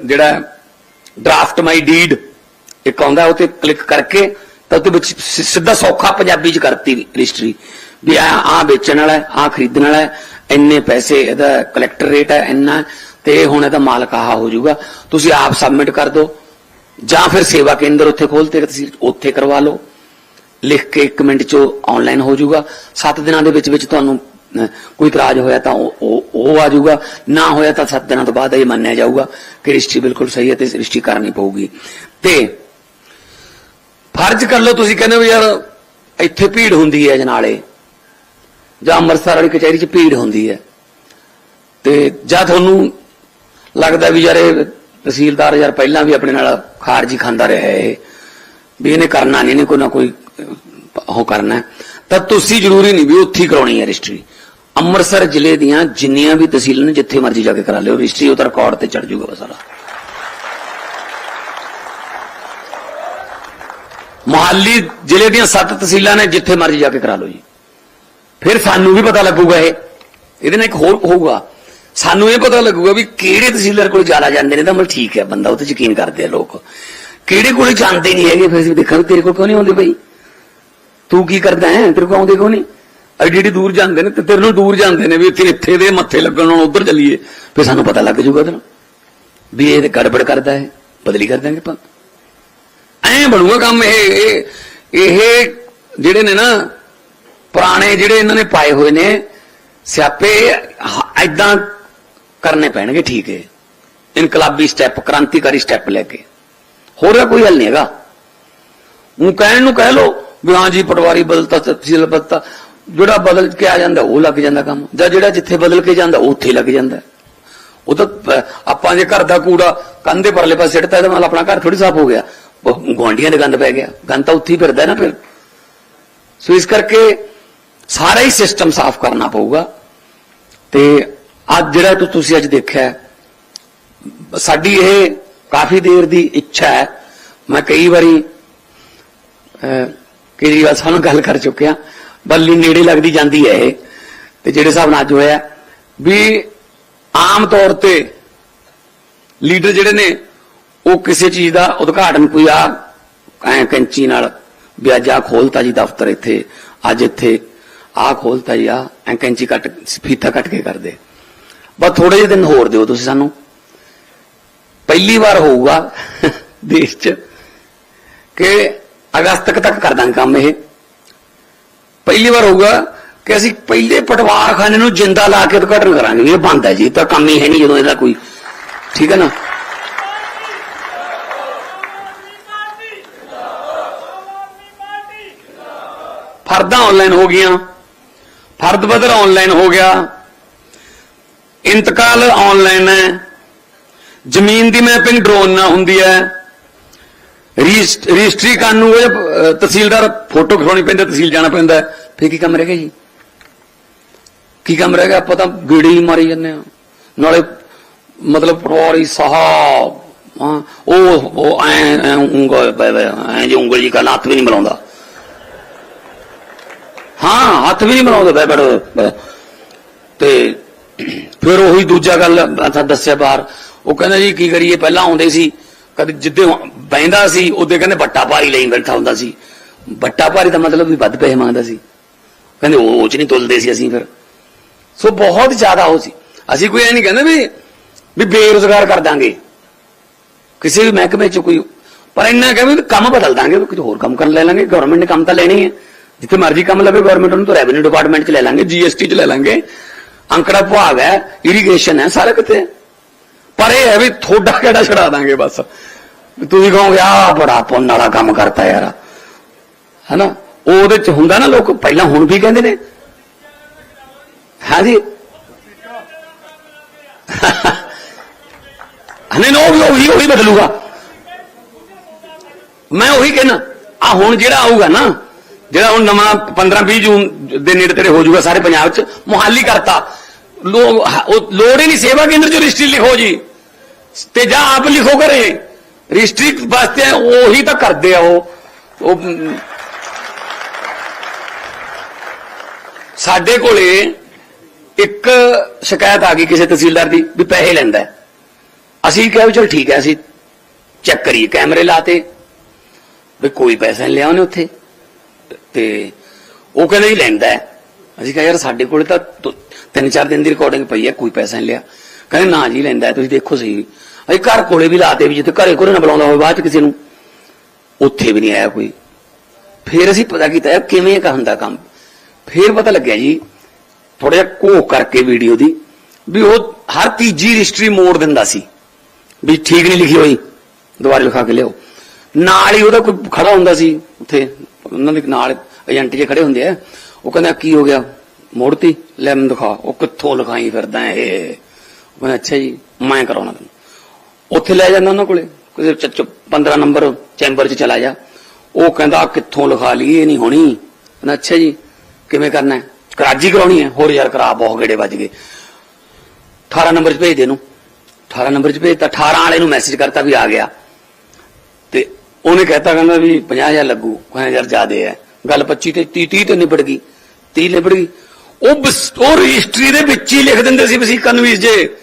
ਜਿਹੜਾ ਡਰਾਫਟ ਮਾਈ ਡੀਡ ਇੱਕ ਆਉਂਦਾ ਉਹ ਤੇ ਕਲਿੱਕ ਕਰਕੇ ਤਾਂ ਉਹਦੇ ਵਿੱਚ ਸਿੱਧਾ ਸੌਖਾ ਪੰਜਾਬੀ ਚ ਕਰਤੀ ਰਜਿਸਟਰੀ ਵੀ ਆ ਆ ਵੇਚਣ ਵਾਲਾ ਆ ਖਰੀਦਣ ਵਾਲਾ ਇੰਨੇ ਪੈਸੇ ਇਹਦਾ ਕਲੈਕਟਰ ਰੇਟ ਹੈ, ਇੰਨਾ ਤੇ ਹੁਣ ਇਹਦਾ ਮਾਲਕ ਆਹ ਹੋ ਜਾਊਗਾ। ਤੁਸੀਂ ਆਪ ਸਬਮਿਟ ਕਰ ਦਿਓ ਜਾਂ ਫਿਰ ਸੇਵਾ ਕੇਂਦਰ ਉੱਥੇ ਖੋਲਤੇ ਤੁਸੀਂ ਉੱਥੇ ਕਰਵਾ ਲਓ। ਲਿਖ ਕੇ 1 ਮਿੰਟ ਚ ਆਨਲਾਈਨ ਹੋ ਜਾਊਗਾ। 7 ਦਿਨਾਂ ਦੇ ਵਿੱਚ ਵਿੱਚ ਤੁਹਾਨੂੰ ਕੋਈ ਇਤਰਾਜ਼ ਹੋਇਆ ਤਾਂ ਉਹ, ਉਹ- ਆ ਜਾਊਗਾ। ਨਾ ਹੋਇਆ ਤਾਂ 7 ਦਿਨਾਂ ਤੋਂ ਬਾਅਦ ਇਹ ਮੰਨਿਆ ਜਾਊਗਾ ਕਿ ਰਜਿਸਟਰੀ ਬਿਲਕੁਲ ਸਹੀ ਹੈ ਤੇ ਰਜਿਸਟਰੀ ਕਰਨੀ ਪਊਗੀ। ਤੇ ਫਰਜ਼ ਕਰ ਲਓ ਤੁਸੀਂ ਕਹਿੰਦੇ ਹੋ ਯਾਰ ਇੱਥੇ ਭੀੜ ਹੁੰਦੀ ਹੈ ਜਨਾਲੇ, ਜਾਂ ਅੰਮ੍ਰਿਤਸਰ ਵਾਲੀ ਕਚਹਿਰੀ 'ਚ ਭੀੜ ਹੁੰਦੀ ਹੈ। ਤੇ ਜਾਂ ਤੁਹਾਨੂੰ ਲੱਗਦਾ ਵੀ ਯਾਰ ਇਹ ਤਹਿਸੀਲਦਾਰ ਯਾਰ ਪਹਿਲਾਂ ਵੀ ਆਪਣੇ ਨਾਲ ਖਾਰਜੀ ਖਾਂਦਾ ਰਿਹਾ ਹੈ ਇਹ, ਵੀ ਇਹਨੇ ਕਰਨਾ ਨਹੀਂ, ਇਹਨੇ ਕੋਈ ਨਾ ਕੋਈ ਉਹ ਕਰਨਾ ਤਾਂ ਤੁਸੀਂ ਜ਼ਰੂਰੀ ਨਹੀਂ ਵੀ ਉੱਥੇ ਕਰਾਉਣੀ ਹੈ ਰਜਿਸਟਰੀ। ਅੰਮ੍ਰਿਤਸਰ ਜ਼ਿਲ੍ਹੇ ਦੀਆਂ ਜਿੰਨੀਆਂ ਵੀ ਤਹਿਸੀਲਾਂ ਨੇ, ਜਿੱਥੇ ਮਰਜ਼ੀ ਜਾ ਕੇ ਕਰਾ ਲਿਓ, ਰਜਿਸਟਰੀ ਉਹਦਾ ਰਿਕਾਰਡ ਤੇ ਚੜ ਜਾਊਗਾ ਸਾਰਾ। ਮੁਹਾਲੀ ਜ਼ਿਲ੍ਹੇ ਦੀਆਂ ਸੱਤ ਤਹਿਸੀਲਾਂ ਨੇ, ਜਿੱਥੇ ਮਰਜ਼ੀ ਜਾ ਕੇ ਕਰਾ ਲਓ ਜੀ। ਫਿਰ ਸਾਨੂੰ ਵੀ ਪਤਾ ਲੱਗੂਗਾ ਇਹ। ਇਹਦੇ ਨਾਲ ਇੱਕ ਹੋਰ ਹੋਊਗਾ। ਸਾਨੂੰ ਇਹ ਪਤਾ ਲੱਗੂਗਾ ਵੀ ਕਿਹੜੇ ਤਹਿਸੀਲਦਾਰ ਕੋਲ ਜ਼ਿਆਦਾ ਜਾਂਦੇ ਨੇ, ਤਾਂ ਮਤਲਬ ਠੀਕ ਹੈ, ਬੰਦਾ ਉਹ ਤੇ ਯਕੀਨ ਕਰਦੇ ਆ ਲੋਕ। ਕਿਹੜੇ ਕੋਲ ਜਾਂਦੇ ਨਹੀਂ ਹੈਗੇ, ਫਿਰ ਅਸੀਂ ਦੇਖਾਂ ਤੇਰੇ ਕੋਲ ਕਿਉਂ ਨਹੀਂ ਆਉਂਦੇ ਬਈ? ਤੂੰ ਕੀ ਕਰਦਾ ਹੈ? ਤੇਰੇ ਕੋਲ ਆਉਂਦੇ ਕਿਉਂ ਨਹੀਂ? ਐਡੀ ਐਡੀ ਦੂਰ ਜਾਂਦੇ ਨੇ ਤੇ ਤੇਰੇ ਨੂੰ ਦੂਰ ਜਾਂਦੇ ਨੇ ਵੀ ਇੱਥੇ ਇੱਥੇ ਦੇ ਮੱਥੇ ਲੱਗਣ ਨਾਲ ਉਧਰ ਚੱਲੀਏ, ਫਿਰ ਸਾਨੂੰ ਪਤਾ ਲੱਗ ਜੂਗਾ ਉਹਦੇ ਵੀ ਇਹ ਤੇ ਗੜਬੜ ਕਰਦਾ ਹੈ, ਬਦਲੀ ਕਰ ਦਾਂਗੇ ਆਪਾਂ। ਐਂ ਬਣੂਗਾ ਕੰਮ ਇਹ ਇਹ ਜਿਹੜੇ ਨੇ ਨਾ, ਪੁਰਾਣੇ ਜਿਹੜੇ ਇਹਨਾਂ ਨੇ ਪਾਏ ਹੋਏ ਨੇ, ਸਿਆਪੇ ਐਦਾਂ ਕਰਨੇ ਪੈਣਗੇ, ਠੀਕ ਹੈ। ਇਨਕਲਾਬੀ ਸਟੈਪ ਕ੍ਰਾਂਤੀਕਾਰੀ ਸਟੈਪ ਲੈ ਕੇ। ਹੋਰ ਕੋਈ ਹੱਲ ਨਹੀਂ ਹੈਗਾ। ਉਹ ਕਹਿਣ ਨੂੰ ਕਹਿ ਲੋ ਵੀ ਹਾਂ ਜੀ, ਪਟਵਾਰੀ ਬਦਲਤਾ, ਤਹਿਸੀਲ ਬਦਲਤਾ। ਜਿਹੜਾ ਬਦਲ ਕੇ ਆ ਜਾਂਦਾ, ਉਹ ਲੱਗ ਜਾਂਦਾ ਕੰਮ। ਜਾਂ ਜਿਹੜਾ ਜਿੱਥੇ ਬਦਲ ਕੇ ਜਾਂਦਾ, ਉਹ ਉੱਥੇ ਲੱਗ ਜਾਂਦਾ। ਉਹ ਤਾਂ ਆਪਾਂ ਜੇ ਘਰ ਦਾ ਕੂੜਾ ਕੰਧ ਦੇ ਪਰਲੇ ਪਾਸੇ ਸਿੱਟਤਾ, ਤਾਂ ਮਤਲਬ ਆਪਣਾ ਘਰ ਥੋੜੀ ਸਾਫ਼ ਹੋ ਗਿਆ। ਗਵਾਂਡੀਆਂ ਦੇ ਗੰਦ ਪੈ ਗਿਆ। ਗੰਦ ਤਾਂ ਉੱਥੇ ਹੀ ਫਿਰਦਾ ਨਾ ਫਿਰ। ਸੋ ਇਸ ਕਰਕੇ ਸਾਰਾ ਹੀ ਸਿਸਟਮ ਸਾਫ਼ ਕਰਨਾ ਪਊਗਾ। ਤੇ ਅੱਜ ਜਿਹੜਾ ਤੁਸੀਂ ਅੱਜ ਦੇਖਿਆ ਸਾਡੀ ਇਹ ਕਾਫੀ ਦੇਰ ਦੀ ਇੱਛਾ ਹੈ। ਮੈਂ ਕਈ ਵਾਰੀ ਕੇਜਰੀਵਾਲ ਸਾਹਿਬ ਨਾਲ ਗੱਲ ਕਰ ਚੁੱਕਿਆ ਬੱਲੀ ਨੇੜੇ ਲੱਗਦੀ ਜਾਂਦੀ ਹੈ ਇਹ। ਤੇ ਜਿਹੜੇ ਹਿਸਾਬ ਨਾਲ ਅੱਜ ਹੋਇਆ, ਵੀ ਆਮ ਤੌਰ ਤੇ ਲੀਡਰ ਜਿਹੜੇ ਨੇ, ਉਹ ਕਿਸੇ ਚੀਜ਼ ਦਾ ਉਦਘਾਟਨ ਕੋਈ ਆ, ਐ ਕੈਂਚੀ ਨਾਲ, ਵੀ ਖੋਲਤਾ ਜੀ ਦਫ਼ਤਰ ਇੱਥੇ, ਅੱਜ ਇੱਥੇ ਆ ਖੋਲਤਾ ਜੀ ਆ ਐ ਕੈਂਚੀ ਕੱਟ, ਫੀਤਾ ਕੱਟ ਕੇ ਕਰਦੇ। ਬਸ ਥੋੜੇ ਜਿਹੇ ਦਿਨ ਹੋਰ ਦਿਓ ਤੁਸੀਂ ਸਾਨੂੰ। ਪਹਿਲੀ ਵਾਰ ਹੋਊਗਾ ਦੇਸ਼ 'ਚ ਕਿ ਅਗਸਤ ਤੱਕ ਕਰ ਦਾਂਗੇ ਕੰਮ ਇਹ। ਪਹਿਲੀ ਵਾਰ ਹੋਊਗਾ ਕਿ ਅਸੀਂ ਪਹਿਲੇ ਪਟਵਾਰਖਾਨੇ ਨੂੰ ਜਿੰਦਾ ਲਾ ਕੇ ਉਦਘਾਟਨ ਕਰਾਂਗੇ। ਵੀ ਇਹ ਬੰਦ ਹੈ ਜੀ ਤਾਂ ਕੰਮ ਹੀ ਹੈ ਨਹੀਂ ਜਦੋਂ ਇਹਦਾ ਕੋਈ। ਠੀਕ ਹੈ ਨਾ? ਫਰਦਾਂ ਆਨਲਾਈਨ ਹੋ ਗਈਆਂ। ਫਰਦ ਬਦਰ ਆਨਲਾਈਨ ਹੋ ਗਿਆ। ਇੰਤਕਾਲ ਆਨਲਾਈਨ ਹੈ। ਜ਼ਮੀਨ ਦੀ ਮੈਪਿੰਗ ਡਰੋਨ ਨਾਲ ਹੁੰਦੀ ਹੈ। ਰਜਿਸਟਰੀ ਕਰਨ ਨੂੰ ਉਹ ਤਹਿਸੀਲਦਾਰ ਫੋਟੋ ਖਿਚਾਉਣੀ ਪੈਂਦੀ ਤਹਿਸੀਲ ਜਾਣਾ ਪੈਂਦਾ ਹੈ। ਫਿਰ ਕੀ ਕੰਮ ਰਹਿ ਗਿਆ ਜੀ? ਕੀ ਕੰਮ ਰਹਿ ਗਿਆ? ਆਪਾਂ ਤਾਂ ਗੇੜੇ ਹੀ ਮਾਰੀ ਜਾਂਦੇ ਆ ਨਾਲੇ ਮਤਲਬ ਪਟਵਾਰੀ ਸਾਹਿਬ ਉਹ ਉਹ ਐ ਐ ਉਂਗਲ ਐ ਜੀ ਉਂਗਲ ਜੀ ਕਰਨਾ, ਹੱਥ ਵੀ ਨਹੀਂ ਮਿਲਾਉਂਦਾ। ਹਾਂ, ਹੱਥ ਵੀ ਨਹੀਂ ਮਿਲਾਉਂਦਾ, ਬੈ ਬੜ ਤੇ ਫਿਰ ਉਹੀ ਦੂਜਾ ਗੱਲ ਦੱਸਿਆ ਬਾਹਰ। ਉਹ ਕਹਿੰਦਾ ਜੀ, ਕੀ ਕਰੀਏ? ਪਹਿਲਾਂ ਆਉਂਦੇ ਸੀ। ਕਦੇ ਜਿੱਦੇ ਬੈਂਦਾ ਸੀ, ਉਹਦੇ ਕਹਿੰਦੇ ਬੱਟਾ ਭਾਰੀ ਲਈ ਬੈਠਾ ਹੁੰਦਾ ਸੀ। ਬੱਟਾ ਭਾਰੀ ਦਾ ਮਤਲਬ ਵੀ ਵੱਧ ਪੈਸੇ ਮੰਗਦਾ ਸੀ। ਕਹਿੰਦੇ ਉਹ ਚ ਨਹੀਂ ਤੁਲਦੇ ਸੀ ਅਸੀਂ ਫਿਰ। ਸੋ ਬਹੁਤ ਜ਼ਿਆਦਾ ਹੋ ਸੀ। ਅਸੀਂ ਕੋਈ ਇਹ ਨਹੀਂ ਕਹਿੰਦੇ ਵੀ ਵੀ ਬੇਰੁਜ਼ਗਾਰ ਕਰ ਦਾਂਗੇ। ਕਿਸੇ ਵੀ ਮਹਿਕਮੇ ਚ ਕੋਈ, ਪਰ ਇੰਨਾ ਕਹਿੰਦੇ ਵੀ ਕੰਮ ਬਦਲ ਦਾਂਗੇ, ਵੀ ਕੁਝ ਹੋਰ ਕੰਮ ਕਰਨ ਲੈ ਲਾਂਗੇ ਗਵਰਨਮੈਂਟ ਨੇ ਕੰਮ ਤਾਂ ਲੈਣੇ ਹੀ ਹੈ ਜਿੱਥੇ ਮਰਜ਼ੀ ਕੰਮ ਲਵੇ ਗਵਰਨਮੈਂਟ ਨੂੰ ਤਾਂ ਰੈਵਨਿਊ ਡਿਪਾਰਟਮੈਂਟ ਚ ਲੈ ਲਾਂਗੇ ਜੀਐਸਟੀ ਚ ਲੈ ਲਾਂਗੇ। ਅੰਕੜਾ ਵਿਭਾਗ ਹੈ ਇਰੀਗੇਸ਼ਨ ਹੈ, ਸਾਰਾ ਕਿਤੇ ਪਰ ਇਹ ਹੈ ਵੀ ਥੋੜਾ ਕਿਹੜਾ ਛੜਾ ਦਾਂਗੇ ਬਸ। ਤੁਸੀਂ ਕਹੋਗੇ, ਆ, ਬੜਾ ਪੁੰਨ ਵਾਲਾ ਕੰਮ ਕਰਤਾ ਯਾਰ। ਹੈਨਾ? ਉਹ ਉਹਦੇ ਚ ਹੁੰਦਾ ਨਾ ਲੋਕ, ਪਹਿਲਾਂ ਹੁਣ ਵੀ ਕਹਿੰਦੇ ਨੇ। ਹਾਂਜੀ? ਹਨੇ ਨੋ ਵੀ ਉਹੀ ਉਹੀ ਬਦਲੂਗਾ। ਮੈਂ ਉਹੀ ਕਹਿਣਾ ਆ ਹੁਣ ਜਿਹੜਾ ਆਊਗਾ ਨਾ, ਜਿਹੜਾ ਹੁਣ ਨਵਾਂ 15 20 ਜੂਨ ਦੇ ਨੇੜੇ ਤੇੜੇ ਹੋ ਜਾਊਗਾ ਸਾਰੇ ਪੰਜਾਬ 'ਚ, ਮੁਹਾਲੀ ਕਰਤਾ। ਉਹ ਲੋੜ ਹੀ ਨਹੀਂ ਸੇਵਾ ਕੇਂਦਰ 'ਚ ਰਜਿਸਟਰੀ ਲਿਖੋ ਜੀ। ਤੇ ਜਾਂ ਆਪ ਲਿਖੋ ਕਰੇ ਰਜਿਸਟਰੀ ਵਾਸਤੇ ਉਹੀ ਤਾਂ ਕਰਦੇ ਆ ਉਹ। ਉਹ ਸਾਡੇ ਕੋਲੇ ਇੱਕ ਸ਼ਿਕਾਇਤ ਆ ਗਈ ਕਿਸੇ ਤਹਿਸੀਲਦਾਰ ਦੀ ਵੀ ਪੈਸੇ ਲੈਂਦਾ। ਅਸੀਂ ਕਿਹਾ ਵੀ ਚਲ ਠੀਕ ਹੈ, ਅਸੀਂ ਚੈੱਕ ਕਰੀਏ, ਕੈਮਰੇ ਲਾਤੇ ਵੀ ਕੋਈ ਪੈਸਾ ਨਹੀਂ ਲਿਆ ਉਹਨੇ ਉੱਥੇ। ਤੇ ਉਹ ਕਹਿੰਦਾ ਹੀ ਲੈਂਦਾ ਅਸੀਂ ਕਿਹਾ ਯਾਰ ਸਾਡੇ ਕੋਲੇ ਤਾਂ ਤਿੰਨ ਚਾਰ ਦਿਨ ਦੀ ਰਿਕਾਰਡਿੰਗ ਪਈ ਹੈ, ਕੋਈ ਪੈਸਾ ਨਹੀਂ ਲਿਆ। ਕਹਿੰਦੇ ਨਾ ਜੀ ਲੈਂਦਾ ਤੁਸੀਂ ਦੇਖੋ ਸਹੀ। ਅਸੀਂ ਘਰ ਕੋਲੇ ਵੀ ਲਾਤੇ ਵੀ ਜਿੱਥੇ ਘਰੇ ਕੋਲੇ ਨਾ ਬੁਲਾਉਂਦਾ ਹੋਵੇ, ਬਾਅਦ ਚ ਕਿਸੇ ਨੂੰ। ਉੱਥੇ ਵੀ ਨਹੀਂ ਆਇਆ ਕੋਈ। ਫਿਰ ਅਸੀਂ ਪਤਾ ਕੀਤਾ ਕਿਵੇਂ ਹੁੰਦਾ ਕੰਮ? ਫਿਰ ਪਤਾ ਲੱਗਿਆ ਜੀ ਥੋੜਾ ਜਿਹਾ ਘੋਖ ਕਰਕੇ ਵੀਡੀਓ ਦੀ, ਵੀ ਉਹ ਹਰ ਤੀਜੀ ਰਜਿਸਟਰੀ ਮੋੜ ਦਿੰਦਾ ਸੀ। ਵੀ ਠੀਕ ਨਹੀਂ ਲਿਖੀ ਹੋਈ, ਦੁਬਾਰਾ ਲਿਖਾ ਕੇ ਲਿਆਓ। ਨਾਲ ਹੀ ਉਹਦਾ ਕੋਈ ਖੜਾ ਹੁੰਦਾ ਸੀ, ਉੱਥੇ, ਉਹਨਾਂ ਦੇ ਨਾਲ ਏਜੰਟ ਜੇ ਖੜੇ ਹੁੰਦੇ ਆ। ਉਹ ਕਹਿੰਦਾ, ਕੀ ਹੋ ਗਿਆ? ਮੋੜਤੀ? ਲੈ ਮੈਨੂੰ ਦਿਖਾ। ਉਹ ਕਿੱਥੋਂ ਲਿਖਾਈ ਫਿਰਦਾ ਇਹ? ਉਹ ਕਹਿੰਦਾ, ਅੱਛਾ ਜੀ, ਮੈਂ ਕਰਾਉਣਾ ਤੈਨੂੰ। ਉੱਥੇ ਲੈ ਜਾਂਦਾ ਉਹਨਾਂ ਕੋਲੇ। ਕਿਸੇ ਚ- 15 ਨੰਬਰ ਚੈਂਬਰ 'ਚ ਚਲਾ ਜਾ। ਉਹ ਕਹਿੰਦਾ ਕਿੱਥੋਂ ਲਿਖਾ ਲਈ ਇਹ ਨਹੀਂ ਹੋਣੀ। ਕਹਿੰਦਾ, ਅੱਛਾ ਜੀ, ਕਿਵੇਂ ਕਰਨਾ ਹੈ? ਕਰਾਜੀ ਕਰਾਉਣੀ ਹੈ। ਹੋਰ ਯਾਰ ਕਰਾ ਬਹੁਤ ਗੇੜੇ ਵੱਜ ਗਏ। 18 ਨੰਬਰ 'ਚ ਭੇਜ ਦੇ ਇਹਨੂੰ। 18 ਨੰਬਰ 'ਚ ਭੇਜਤਾ। 18 ਵਾਲੇ ਨੂੰ ਮੈਸੇਜ ਕਰਤਾ ਵੀ ਆ ਗਿਆ। ਤੇ ਉਹਨੇ ਕਹਿਤਾ, ਕਹਿੰਦਾ ਵੀ 50000 ਲੱਗੂ। ਕਹਿੰਦਾ ਯਾਰ ਜ਼ਿਆਦੇ ਹੈ। ਗੱਲ 25 ਤੇ 30 30 ਤੇ ਨਿਬੜ ਗਈ। 30 ਨਿਬੜ ਗਈ। ਉਹ ਉਹ ਰਜਿਸਟਰੀ ਦੇ ਵਿੱਚ ਹੀ ਲਿਖ ਦਿੰਦੇ ਸੀ ਵਸੀਕਾ ਨਵੀਸ ਜੇ।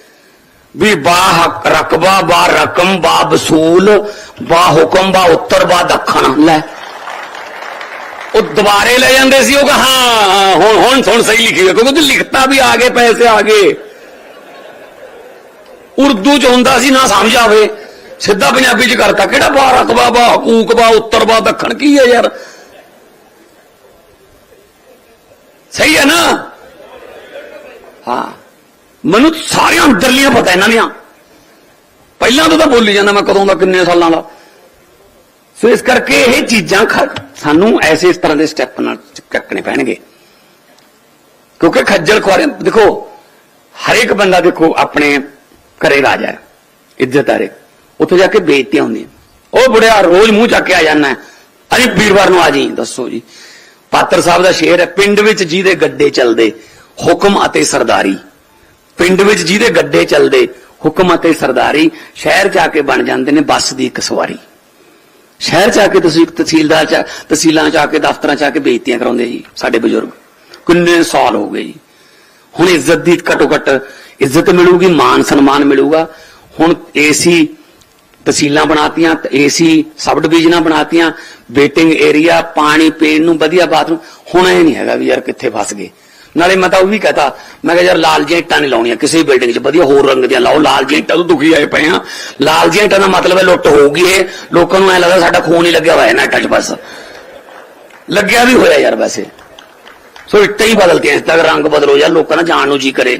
ਵੀ ਬਾ ਰਕਬਾ, ਬਾ ਰਕਮ, ਬਾ ਵਸੂਲ, ਬਾ ਹੁਕਮ, ਬਾ ਉੱਤਰ, ਬਾ ਦੱਖਣ। ਲੈ। ਉਹ ਦੁਬਾਰੇ ਲੈ ਜਾਂਦੇ ਸੀ, ਉਹ ਕਹਾ, ਹਾਂ, ਹੁਣ ਹੁਣ ਹੁਣ ਸਹੀ ਲਿਖੀ ਕਿਉਂਕਿ ਉਹ ਲਿਖਤਾ ਵੀ ਆ ਗਏ, ਪੈਸੇ ਆ ਗਏ। ਉਰਦੂ ਚ ਹੁੰਦਾ ਸੀ, ਨਾ ਸਮਝ ਆਵੇ। ਸਿੱਧਾ ਪੰਜਾਬੀ ਚ ਕਰਤਾ, ਕਿਹੜਾ ਬਾ ਰਕਬਾ, ਬਾ ਹਕੂਕ, ਬਾ ਉੱਤਰ, ਬਾ ਦੱਖਣ, ਕੀ ਹੈ ਯਾਰ? ਸਹੀ ਹੈ ਨਾ? ਹਾਂ। ਮੈਨੂੰ ਸਾਰੀਆਂ ਅੰਦਰਲੀਆਂ ਪਤਾ ਇਹਨਾਂ ਦੀਆਂ। ਪਹਿਲਾਂ ਤੋਂ ਤਾਂ ਬੋਲੀ ਜਾਂਦਾ ਮੈਂ ਕਦੋਂ ਦਾ, ਕਿੰਨੇ ਸਾਲਾਂ ਦਾ। ਸੋ ਇਸ ਕਰਕੇ ਇਹ ਚੀਜ਼ਾਂ ਖ- ਸਾਨੂੰ ਐਸੇ ਇਸ ਤਰ੍ਹਾਂ ਦੇ ਸਟੈਪ ਨਾਲ ਚੱਕਣੇ ਪੈਣਗੇ। ਕਿਉਂਕਿ ਖੱਜਲ ਖੁਆਰੇ, ਦੇਖੋ, ਹਰੇਕ ਬੰਦਾ ਦੇਖੋ ਆਪਣੇ ਘਰੇ ਰਾਜਾ ਹੈ, ਇੱਜ਼ਤ ਹੈ ਉੱਥੇ ਜਾ ਕੇ ਬੇਇੱਜ਼ਤੀਆਂ ਹੁੰਦੀਆਂ। ਉਹ ਬੁੜਿਆ ਰੋਜ਼ ਮੂੰਹ ਚੱਕ ਕੇ ਆ ਜਾਂਦਾ ਅਰੇ ਵੀਰਵਾਰ ਨੂੰ ਆ ਜੀ, ਦੱਸੋ ਜੀ। ਪਾਤਰ ਸਾਹਿਬ ਦਾ ਸ਼ੇਰ ਹੈ, ਪਿੰਡ ਵਿੱਚ ਜਿਹਦੇ ਗੱਡੇ ਚੱਲਦੇ, ਹੁਕਮ ਅਤੇ ਸਰਦਾਰੀ। ਪਿੰਡ ਵਿੱਚ ਜਿਹਦੇ ਗੱਡੇ ਚੱਲਦੇ ਹੁਕਮ ਅਤੇ ਸਰਦਾਰੀ, ਸ਼ਹਿਰ ਜਾ ਕੇ ਬਣ ਜਾਂਦੇ ਨੇ ਬੱਸ ਦੀ ਇੱਕ ਸਵਾਰੀ। ਸ਼ਹਿਰ ਚ ਆ ਕੇ ਤੁਸੀਂ ਤਹਿਸੀਲਦਾਰ ਚ ਤਹਿਸੀਲਾਂ ਚ ਆ ਕੇ ਦਫ਼ਤਰਾਂ ਚ ਆ ਕੇ ਬੇਇੱਜ਼ਤੀਆਂ ਕਰਾਉਂਦੇ ਜੀ, ਸਾਡੇ ਬਜ਼ੁਰਗ। ਕਿੰਨੇ ਸਾਲ ਹੋ ਗਏ ਜੀ। ਹੁਣ ਇੱਜ਼ਤ ਦੀ ਘਟੋ ਘਟ ਇੱਜ਼ਤ ਮਿਲੂਗੀ, ਮਾਨ ਸਨਮਾਨ ਮਿਲੂਗਾ। ਹੁਣ ਏਸੀ ਤਹਿਸੀਲਾਂ ਬਣਾਤੀਆਂ, ਏਸੀ ਸਬ ਡਿਵੀਜ਼ਨਾਂ ਬਣਾਤੀਆਂ, ਵੇਟਿੰਗ ਏਰੀਆ, ਪਾਣੀ ਪੀਣ ਨੂੰ, ਵਧੀਆ ਬਾਥਰੂਮ। ਹੁਣ ਇਹ ਨਹੀਂ ਹੈਗਾ ਵੀ ਯਾਰ ਕਿੱਥੇ ਫਸ ਗਏ। ਨਾਲੇ ਮੈਂ ਤਾਂ ਉਹ ਵੀ ਕਹਤਾ, ਮੈਂ ਕਿਹਾ ਯਾਰ ਲਾਲ ਜਿਹੀਆਂ ਇੱਟਾਂ ਨਹੀਂ ਲਾਉਣੀਆਂ ਕਿਸੇ ਬਿਲਡਿੰਗ 'ਚ, ਵਧੀਆ ਹੋਰ ਰੰਗ ਦੀਆਂ ਲਾਓ, ਲਾਲ ਜਿਹੀਆਂ ਇੱਟਾਂ ਤੋਂ ਦੁਖੀ ਆਏ ਪਏ ਆ ਲਾਲ ਜਿਹੀਆਂ ਇੱਟਾਂ ਦਾ ਮਤਲਬ ਹੈ ਲੁੱਟ ਹੋਊਗੀ ਇਹ। ਲੋਕਾਂ ਨੂੰ ਐ ਲੱਗਦਾ ਸਾਡਾ ਖੂਨ ਹੀ ਲੱਗਿਆ ਹੋਇਆ ਨਾ ਇੱਟਾਂ 'ਚ ਬਸ। ਲੱਗਿਆ ਵੀ ਹੋਇਆ ਯਾਰ ਵੈਸੇ। ਸੋ ਇੱਟਾਂ ਹੀ ਬਦਲਤੀਆਂ ਇਸ ਤੱਕ ਰੰਗ ਬਦਲੋ ਯਾਰ, ਲੋਕਾਂ ਨਾਲ ਜਾਣ ਨੂੰ ਜੀ ਕਰੇ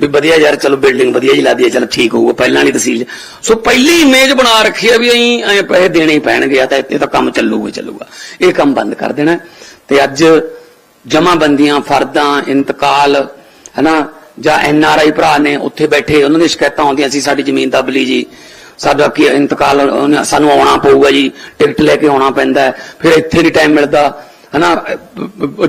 ਵੀ ਵਧੀਆ ਯਾਰ, ਚਲੋ ਬਿਲਡਿੰਗ ਵਧੀਆ ਜੀ ਲਾਦੀ ਹੈ ਚਲ ਠੀਕ ਹੋਊਗਾ, ਪਹਿਲਾਂ ਨਹੀਂ ਤਹਿਸੀਲ ਸੋ ਪਹਿਲੀ ਇਮੇਜ ਬਣਾ ਰੱਖੀ ਆ ਵੀ ਅਸੀਂ ਐਂ ਪੈਸੇ ਦੇਣੇ ਹੀ ਪੈਣਗੇ, ਆ ਤਾਂ ਇੱਥੇ ਤਾਂ ਕੰਮ ਚੱਲੂਗਾ ਚੱਲੂਗਾ। ਇਹ ਕੰਮ ਬੰਦ ਕਰ ਦੇਣਾ। ਤੇ ਅੱਜ ਜਮਾਬੰਦੀਆਂ, ਫਰਦਾਂ, ਇੰਤਕਾਲ, ਹਨਾ? ਜਾਂ ਐਨ ਆਰ ਆਈ ਭਰਾ ਨੇ ਉੱਥੇ ਬੈਠੇ, ਉਹਨਾਂ ਦੀ ਸ਼ਿਕਾਇਤਾਂ ਆਉਂਦੀਆਂ ਸੀ, ਸਾਡੀ ਜ਼ਮੀਨ ਦਬ ਲਈ ਜੀ। ਸਾਡਾ ਕੀ ਇੰਤਕਾਲ ਸਾਨੂੰ ਆਉਣਾ ਪਊਗਾ ਜੀ, ਟਿਕਟ ਲੈ ਕੇ ਆਉਣਾ ਪੈਂਦਾ ਫਿਰ ਇੱਥੇ ਨਹੀਂ ਟਾਈਮ ਮਿਲਦਾ, ਹਨਾ?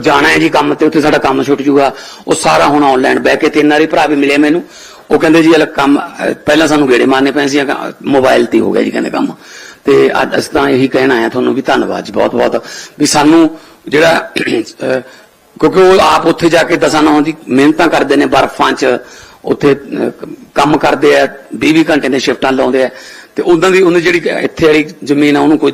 ਜਾਣਾ ਹੈ ਜੀ ਕੰਮ ਤੇ, ਉੱਥੇ ਸਾਡਾ ਕੰਮ ਛੁੱਟ ਜੂਗਾ। ਉਹ ਸਾਰਾ ਹੁਣ ਆਨਲਾਈਨ ਬਹਿ ਕੇ ਤੇ ਵਾਰੀ ਭਰਾ ਵੀ ਮਿਲੇ ਮੈਨੂੰ। ਉਹ ਕਹਿੰਦੇ ਜੀ ਇਹ ਕੰਮ ਪਹਿਲਾਂ ਸਾਨੂੰ ਗੇੜੇ ਮਾਰਨੇ ਪੈਣ ਸੀ ਮੋਬਾਈਲ ਤੇ ਹੋ ਗਿਆ ਜੀ ਕਹਿੰਦੇ ਕੰਮ। ਤੇ ਅੱਜ ਅਸੀਂ ਤਾਂ ਇਹੀ ਕਹਿਣਾ ਆਇਆ ਤੁਹਾਨੂੰ ਵੀ ਧੰਨਵਾਦ ਜੀ ਬਹੁਤ ਬਹੁਤ ਵੀ ਸਾਨੂੰ ਜਿਹੜਾ ਕਿਉਂਕਿ ਉਹ ਆਪ ਉੱਥੇ ਜਾ ਕੇ ਦਸਾਂ ਨੌਂ ਦੀ ਮਿਹਨਤਾਂ ਕਰਦੇ ਨੇ, ਬਰਫਾਂ 'ਚ ਉੱਥੇ ਕੰਮ ਕਰਦੇ ਆ 20 20 ਘੰਟੇ ਦੇ ਸ਼ਿਫਟਾਂ ਲਾਉਂਦੇ ਆ। ਤੇ ਉਹਨਾਂ ਦੀ ਉਹਨੇ ਜਿਹੜੀ ਇੱਥੇ ਵਾਲੀ ਜ਼ਮੀਨ ਆ, ਉਹਨੂੰ ਕੋਈ